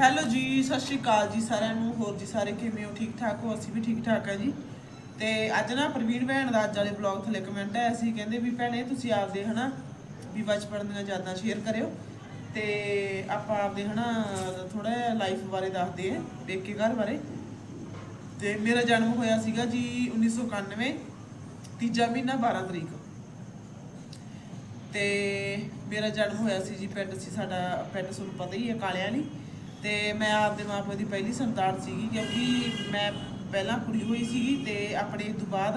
Hello ਜੀ, ਸਤਿ ਸ਼੍ਰੀ ਅਕਾਲ ਜੀ ਸਾਰਿਆਂ ਨੂੰ। ਹੋਰ ਜੀ ਸਾਰੇ ਕਿਵੇਂ ਹੋ? ਠੀਕ ਠਾਕ ਹੋ? ਅਸੀਂ ਵੀ ਠੀਕ ਠਾਕ ਆ ਜੀ। ਤੇ ਅੱਜ ਨਾ ਪ੍ਰਵੀਨ ਭੈਣ ਦਾ ਅੱਜ ਵਾਲੇ ਬਲੌਗ ਥੱਲੇ ਕਮੈਂਟ ਆਇਆ ਸੀ। ਕਹਿੰਦੇ ਵੀ ਭੈਣੇ ਤੁਸੀਂ ਆਪਦੇ ਹਨਾ, ਵੀ ਬਚਪਨ ਦੀਆਂ ਯਾਦਾਂ ਸ਼ੇਅਰ ਕਰਿਓ। ਤੇ ਆਪਾਂ ਆਪਦੇ ਹਨਾ ਥੋੜਾ ਲਾਈਫ ਬਾਰੇ ਦੱਸਦੇ ਆ, ਪੇਕੇ ਘਰ ਬਾਰੇ। ਤੇ ਮੇਰਾ ਜਨਮ ਹੋਇਆ ਸੀਗਾ ਜੀ 1991 ਤੀਜਾ ਮਹੀਨਾ 12 ਤਰੀਕ। ਤੇ ਮੇਰਾ ਜਨਮ ਹੋਇਆ ਸੀ ਜੀ, ਪਿੰਡ ਸੀ ਸਾਡਾ, ਪਿੰਡ ਤੁਹਾਨੂੰ ਪਤਾ ਹੀ ਹੈ ਕਾਲਿਆਂ ਵਾਲੀ। ਤੇ ਮੈਂ ਆਪਦੇ ਮਾਪੇ ਦੀ ਪਹਿਲੀ ਸੰਤਾਨ ਸੀਗੀ ਕਿਉਂਕਿ ਮੈਂ ਪਹਿਲਾਂ ਕੁੜੀ ਹੋਈ ਸੀਗੀ ਤੇ ਆਪਣੇ ਤੋਂ ਬਾਅਦ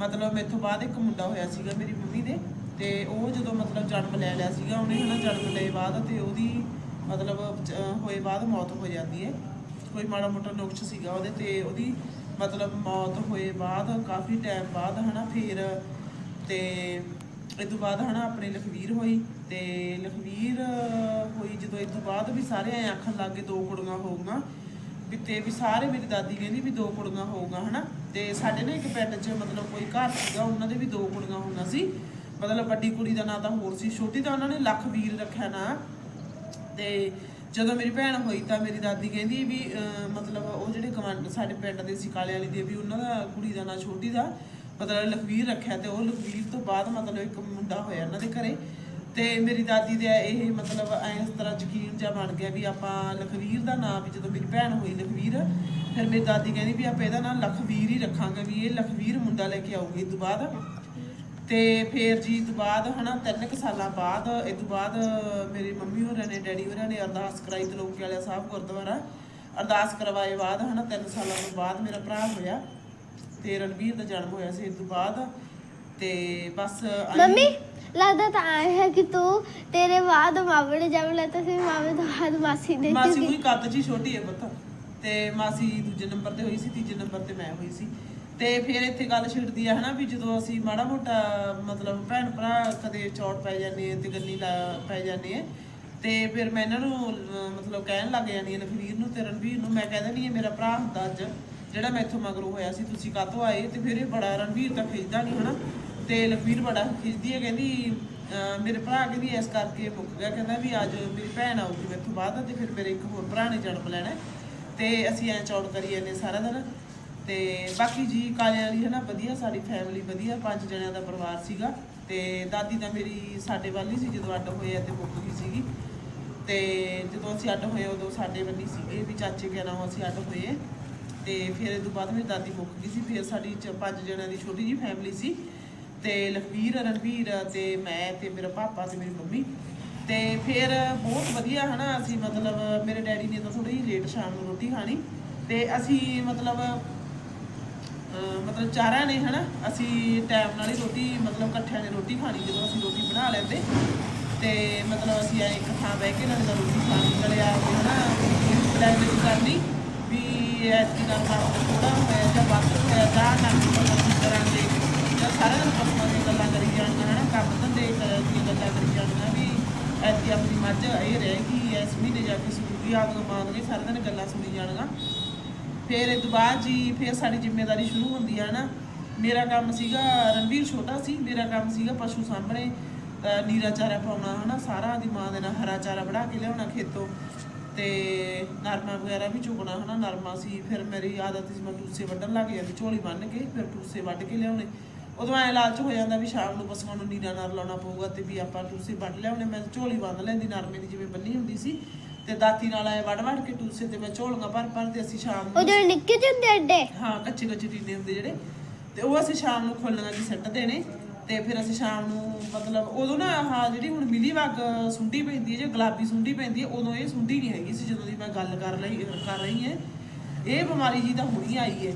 ਮਤਲਬ ਮੇਰੇ ਬਾਅਦ ਇੱਕ ਮੁੰਡਾ ਹੋਇਆ ਸੀਗਾ ਮੇਰੀ ਮੰਮੀ ਦੇ ਤੇ ਉਹ ਜਦੋਂ ਮਤਲਬ ਜਨਮ ਲੈ ਲਿਆ ਸੀਗਾ, ਉਹਨੇ ਹਨਾ ਜਨਮ ਲਏ ਬਾਅਦ ਤੇ ਉਹਦੀ ਮਤਲਬ ਹੋਏ ਬਾਅਦ ਮੌਤ ਹੋ ਜਾਂਦੀ ਹੈ। ਕੋਈ ਮਾੜਾ ਮੋਟਾ ਨੁਕਸ ਸੀਗਾ ਉਹਦੇ ਤੇ ਉਹਦੀ ਮਤਲਬ ਮੌਤ ਹੋਏ ਬਾਅਦ, ਕਾਫੀ ਟਾਈਮ ਬਾਅਦ ਹਨਾ ਫਿਰ ਤੇ ਇਹ ਤੋਂ ਬਾਅਦ ਹਨਾ ਆਪਣੇ ਲਖਵੀਰ ਹੋਈ ਤੇ ਲਖਵੀਰ ਹੋਈ ਜਦੋਂ ਇਹ ਤੋਂ ਬਾਅਦ ਵੀ ਸਾਰੇ ਐ ਆਖਣ ਲੱਗੇ ਦੋ ਕੁੜੀਆਂ ਹੋਊਗਾ। ਵੀ ਤੇ ਵੀ ਸਾਰੇ ਮੇਰੀ ਦਾਦੀ ਕਹਿੰਦੀ ਵੀ ਦੋ ਕੁੜੀਆਂ ਹੋਊਗਾ ਹਨਾ। ਤੇ ਸਾਡੇ ਨਾ ਇੱਕ ਪਿੰਡ 'ਚ ਮਤਲਬ ਕੋਈ ਘਰ ਸੀਗਾ, ਉਹਨਾਂ ਦੇ ਵੀ ਦੋ ਕੁੜੀਆਂ ਹੋਣਾ ਸੀ। ਮਤਲਬ ਵੱਡੀ ਕੁੜੀ ਦਾ ਨਾਂ ਤਾਂ ਹੋਰ ਸੀ, ਛੋਟੀ ਦਾ ਉਹਨਾਂ ਨੇ ਲਖਵੀਰ ਰੱਖਿਆ ਨਾਂ। ਤੇ ਜਦੋਂ ਮੇਰੀ ਭੈਣ ਹੋਈ ਤਾਂ ਮੇਰੀ ਦਾਦੀ ਕਹਿੰਦੀ ਵੀ ਮਤਲਬ ਉਹ ਜਿਹੜੇ ਗਵੰਡ ਸਾਡੇ ਪਿੰਡ ਦੇ ਸੀ, ਕਾਲੇ ਵਾਲੀ ਦੇ ਵੀ ਉਹਨਾਂ ਦਾ ਕੁੜੀ ਦਾ ਨਾਂ ਛੋਟੀ ਦਾ। ਮਤਲਬ ਲਖਵੀਰ ਰੱਖਿਆ ਤੇ ਉਹ ਲਖਵੀਰ ਤੋਂ ਬਾਅਦ ਮਤਲਬ ਇੱਕ ਮੁੰਡਾ ਹੋਇਆ ਇਹਨਾਂ ਦੇ ਘਰੇ। ਤੇ ਮੇਰੀ ਦਾਦੀ ਦੇ ਇਹ ਮਤਲਬ ਇਸ ਤਰ੍ਹਾਂ ਯਕੀਨ ਜਿਹਾ ਬਣ ਗਿਆ ਵੀ ਆਪਾਂ ਲਖਵੀਰ ਦਾ ਨਾਮ ਵੀ ਜਦੋਂ ਮੇਰੀ ਭੈਣ ਹੋਈ ਲਖਵੀਰ, ਫਿਰ ਮੇਰੀ ਦਾਦੀ ਕਹਿੰਦੀ ਵੀ ਆਪਾਂ ਇਹਦਾ ਨਾਮ ਲਖਵੀਰ ਹੀ ਰੱਖਾਂਗੇ ਵੀ ਇਹ ਲਖਵੀਰ ਮੁੰਡਾ ਲੈ ਕੇ ਆਊਗੀ ਇਹ ਤੋਂ ਬਾਅਦ। ਤੇ ਫੇਰ ਜੀ ਤੋਂ ਬਾਅਦ ਹਨਾ ਤਿੰਨ ਕੁ ਸਾਲਾਂ ਬਾਅਦ, ਇਹ ਤੋਂ ਬਾਅਦ ਮੇਰੇ ਮੰਮੀ ਹੋਰਾਂ ਨੇ, ਡੈਡੀ ਹੋਰਾਂ ਨੇ ਅਰਦਾਸ ਕਰਾਈ ਤੇ ਵਾਲਿਆ ਸਾਹਿਬ ਗੁਰਦੁਆਰਾ। ਅਰਦਾਸ ਕਰਵਾਏ ਬਾਅਦ ਹਨਾ ਤਿੰਨ ਸਾਲਾਂ ਤੋਂ ਬਾਅਦ ਮੇਰਾ ਭਰਾ ਹੋਇਆ। ਤੇ ਰਣਵੀਰ ਦਾ ਜਨਮ ਹੋਇਆ ਸੀ ਇਸ ਤੋਂ ਬਾਅਦ ਤੇ ਬਸ ਮੰਮੀ ਲੱਗਦਾ ਤਾਂ ਆਏ ਹੈ ਕਿ ਤੂੰ ਤੇਰੇ ਬਾਅਦ ਮਾਮੇ ਨੇ ਜਨਮ ਲੈਤਾ ਸੀ ਮਾਮੇ ਤੋਂ ਬਾਅਦ ਮਾਸੀ ਨੇ ਮਾਸੀ ਕਿਉਂਕਿ- ਉਹੀ ਕੱਦ ਜੀ ਛੋਟੀ ਹੈ ਪੁੱਤ ਤੇ ਮਾਸੀ ਦੂਜੇ ਨੰਬਰ ਤੇ ਹੋਈ ਸੀ ਤੀਜੇ ਨੰਬਰ ਤੇ ਮੈਂ ਹੋਈ ਸੀ। ਤੇ ਫਿਰ ਇੱਥੇ ਗੱਲ ਛਿੜਦੀ ਆ ਹਨਾ ਵੀ ਜਦੋਂ ਅਸੀਂ ਮਾੜਾ ਮੋਟਾ ਮਤਲਬ ਭੈਣ ਭਰਾ ਕਦੇ ਚੌੜ ਪੈ ਜਾਂਦੇ ਆ ਤੇ ਗੰਨੀ ਲਾ- ਪੈ ਜਾਂਦੇ ਆ ਤੇ ਫਿਰ ਮੈਂ ਇਹਨਾਂ ਨੂੰ ਅਹ, ਮਤਲਬ ਕਹਿਣ ਲੱਗ ਜਾਂਦੀ ਆ ਲਖਵੀਰ ਨੂੰ ਤੇ ਰਣਵੀਰ ਨੂੰ ਮੈਂ ਕਹਿ ਦਿੰਦੀ ਆ ਮੇਰਾ ਭਰਾ ਹੁੰਦਾ ਅੱਜ। ਜਿਹੜਾ ਮੈਥੋਂ ਮਗਰੋਂ ਹੋਇਆ ਸੀ, ਤੁਸੀਂ ਕਾਹਤੋਂ ਆਏ? ਤੇ ਫਿਰ ਇਹ ਬੜਾ ਰਣਵੀਰ ਤਾਂ ਖਿੱਚਦਾ ਨਹੀਂ ਹਨਾ? ਤੇ ਲਖਵੀਰ ਬੜਾ ਖਿੱਚਦੀ ਹੈ, ਕਹਿੰਦੀ ਮੇਰੇ ਭਰਾ ਕਹਿੰਦੀ ਇਸ ਕਰਕੇ ਮੁੱਕ ਗਿਆ, ਕਹਿੰਦਾ ਵੀ ਅੱਜ ਮੇਰੀ ਭੈਣ ਆਊਗੀ ਮੈਥੋਂ ਬਾਅਦ, ਤੇ ਫਿਰ ਮੇਰੇ ਇੱਕ ਹੋਰ ਭਰਾ ਨੇ ਜਨਮ ਲੈਣਾ ਹੈ। ਤੇ ਅਸੀਂ ਐ ਚੌੜ ਕਰੀ ਜਾਂਦੇ ਸਾਰਾ ਦਿਨ। ਤੇ ਬਾਕੀ ਜੀ ਕਾਲਿਆਂ ਵਾਲੀ ਹੈ ਨਾ ਵਧੀਆ, ਸਾਡੀ ਫੈਮਿਲੀ ਵਧੀਆ, ਪੰਜ ਜਣਿਆਂ ਦਾ ਪਰਿਵਾਰ ਸੀਗਾ। ਤੇ ਦਾਦੀ ਤਾਂ ਮੇਰੀ ਸਾਡੇ ਵੱਲ ਹੀ ਸੀ, ਜਦੋਂ ਅੱਡ ਹੋਏ ਆ ਤੇ ਮੁੱਕ ਗਈ ਸੀਗੀ। ਤੇ ਜਦੋਂ ਅਸੀਂ ਅੱਡ ਹੋਏ ਉਦੋਂ ਸਾਡੇ ਬੰਨੀ ਸੀਗੇ, ਵੀ ਚਾਚੇ ਕੇ ਨਾਲ ਅਸੀਂ ਅੱਡ ਹੋਏ ਤੇ ਫਿਰ ਇਹ ਤੋਂ ਬਾਅਦ ਮੇਰੀ ਦਾਦੀ ਮੁੱਕ ਗਈ ਸੀ, ਫਿਰ ਸਾਡੀ ਚ- ਪੰਜ ਜਣਿਆਂ ਦੀ ਛੋਟੀ ਜੀ ਫੈਮਿਲੀ ਸੀ ਤੇ ਲਖਵੀਰ ਰਣਵੀਰ ਤੇ ਮੈਂ ਤੇ ਮੇਰਾ ਪਾਪਾ ਤੇ ਮੇਰੀ ਮੰਮੀ ਤੇ ਫਿਰ ਬਹੁਤ ਵਧੀਆ ਹਨਾ, ਅਸੀਂ ਮਤਲਬ ਮੇਰੇ ਡੈਡੀ ਨੇ ਤਾਂ ਥੋੜੀ ਲੇਟ ਸ਼ਾਮ ਨੂੰ ਰੋਟੀ ਖਾਣੀ ਤੇ ਅਸੀਂ ਮਤਲਬ, ਅਹ ਮਤਲਬ ਚਾਰਾਂ ਨੇ ਹਨਾ, ਅਸੀਂ ਟਾਈਮ ਨਾਲ ਹੀ ਰੋਟੀ, ਮਤਲਬ ਇਕੱਠਿਆਂ ਨੇ ਰੋਟੀ ਖਾਣੀ ਜਦੋਂ ਅਸੀਂ ਰੋਟੀ ਬਣਾ ਲੈਂਦੇ ਤੇ ਮਤਲਬ ਅਸੀਂ ਐ ਇੱਕ ਥਾਂ ਬਹਿ ਕੇ, ਨਾਲੇ ਤਾਂ ਰੋਟੀ ਖਾਣੀ ਨਾਲੇ ਆ ਕੇ ਹਨਾ ਪਲਾਨ ਵਿੱਚ ਕਰਨੀ ਵੀ ਐਤਕੀ ਦਾ ਕੰਮ ਥੋੜਾ ਹੋਇਆ ਜਾਂ ਵੱਧ ਹੋਇਆ ਜਾਂ ਨਾ ਕੀ ਕਰਾਂਗੇ। ਜਾਂ ਸਾਰਿਆਂ ਨੂੰ ਪਸਮਾਂ ਦੀਆਂ ਗੱਲਾਂ ਕਰੀ ਜਾਣੀਆਂ, ਹਨਾ, ਕੰਮ ਧੰਦੇ ਦੀਆਂ ਗੱਲਾਂ ਕਰੀ ਜਾਣੀਆਂ ਵੀ ਐਤਕੀ ਆਪਣੀ ਮੱਝ ਇਹ ਰਹੇਗੀ ਇਸ ਮਹੀਨੇ ਜਾ ਕੇ ਸੂਗੀ ਆਪਦੀਆਂ ਮਾਂ ਦੀਆਂ ਸਾਰਿਆਂ ਦਿਨ ਗੱਲਾਂ ਸੁਣੀ ਜਾਣੀਆਂ ਫਿਰ ਇਹ ਤੋਂ ਬਾਅਦ ਜੀ, ਫਿਰ ਸਾਡੀ ਜ਼ਿੰਮੇਵਾਰੀ ਸ਼ੁਰੂ ਹੁੰਦੀ ਆ ਨਾ ਮੇਰਾ ਕੰਮ ਸੀਗਾ ਰਣਵੀਰ ਛੋਟਾ ਸੀ, ਮੇਰਾ ਕੰਮ ਸੀਗਾ ਪਸ਼ੂ ਸਾਹਮਣੇ ਨੀਰਾ ਚਾਰਾ ਪਾਉਣਾ, ਹਨਾ, ਸਾਰਾ ਦੀ ਮਾਂ ਦੇ ਨਾਲ ਹਰਾ ਚਾਰਾ ਬਣਾ ਕੇ ਲਿਆਉਣਾ ਖੇਤੋਂ। ਤੇ ਨਰਮਾ ਵਗੈਰਾ ਵੀ ਚੁਗਣਾ ਹਨਾ ਨਰਮਾ ਸੀ ਫਿਰ ਮੇਰੀ ਆਦਤ ਸੀ ਮੈਂ ਟੂਸੇ ਵੱਢਣ ਲੱਗ ਜਾਂਦੀ ਝੋਲੀ ਬੰਨ ਕੇ ਫਿਰ ਟੂਸੇ ਵੱਢ ਕੇ ਲਿਆਉਣੇ। ਉਦੋਂ ਐ ਲਾਲਚ ਹੋ ਜਾਂਦਾ ਵੀ ਸ਼ਾਮ ਨੂੰ ਪਸ਼ੂਆਂ ਨੂੰ ਨੀਰਾ ਨਾਲ ਲਾਉਣਾ ਪਊਗਾ ਤੇ ਵੀ ਆਪਾਂ ਟੂਸੇ ਵੱਢ ਲਿਆਉਣੇ ਮੈਂ ਝੋਲੀ ਬੰਨ ਲੈਂਦੀ ਨਰਮੇ ਦੀ ਜਿਵੇਂ ਬੰਨੀ ਹੁੰਦੀ ਸੀ ਤੇ ਦਾਤੀ ਨਾਲ ਐ ਵੱਢ ਵੱਢ ਕੇ ਟੂਸੇ ਤੇ ਮੈਂ ਝੋਲੀਆਂ ਭਰ ਭਰ ਤੇ ਅਸੀਂ ਸ਼ਾਮ ਉਹ ਨੂੰ ਜਿਹੜੇ ਨਿੱਕੇ ਜਿਹੇ ਹੁੰਦੇ ਅੱਡੇ ਹਾਂ ਕੱਚੇ ਕੱਚੇ ਟੀਨੇ ਹੁੰਦੇ ਜਿਹੜੇ ਤੇ ਉਹ ਅਸੀਂ ਸ਼ਾਮ ਨੂੰ ਖੋਲਣਾ ਜੀ ਸੱਟ ਦੇਣੇ। ਤੇ ਫਿਰ ਅਸੀਂ ਸ਼ਾਮ ਨੂੰ ਮਤਲਬ ਉਦੋਂ ਨਾ ਆਹ ਜਿਹੜੀ ਹੁਣ ਮਿਲੀ ਵਗ ਸੁੰਡੀ ਪੈਂਦੀ ਹੈ, ਜੇ ਗੁਲਾਬੀ ਸੁੰਡੀ ਪੈਂਦੀ ਹੈ, ਉਦੋਂ ਇਹ ਸੁੰਡੀ ਨਹੀਂ ਹੈਗੀ ਸੀ ਜਦੋਂ ਦੀ ਮੈਂ ਗੱਲ ਕਰ ਲਈ ਕਰ ਰਹੀ ਹੈ। ਇਹ ਬਿਮਾਰੀ ਜੀ ਤਾਂ ਹੁਣੀ ਆਈ ਹੈ।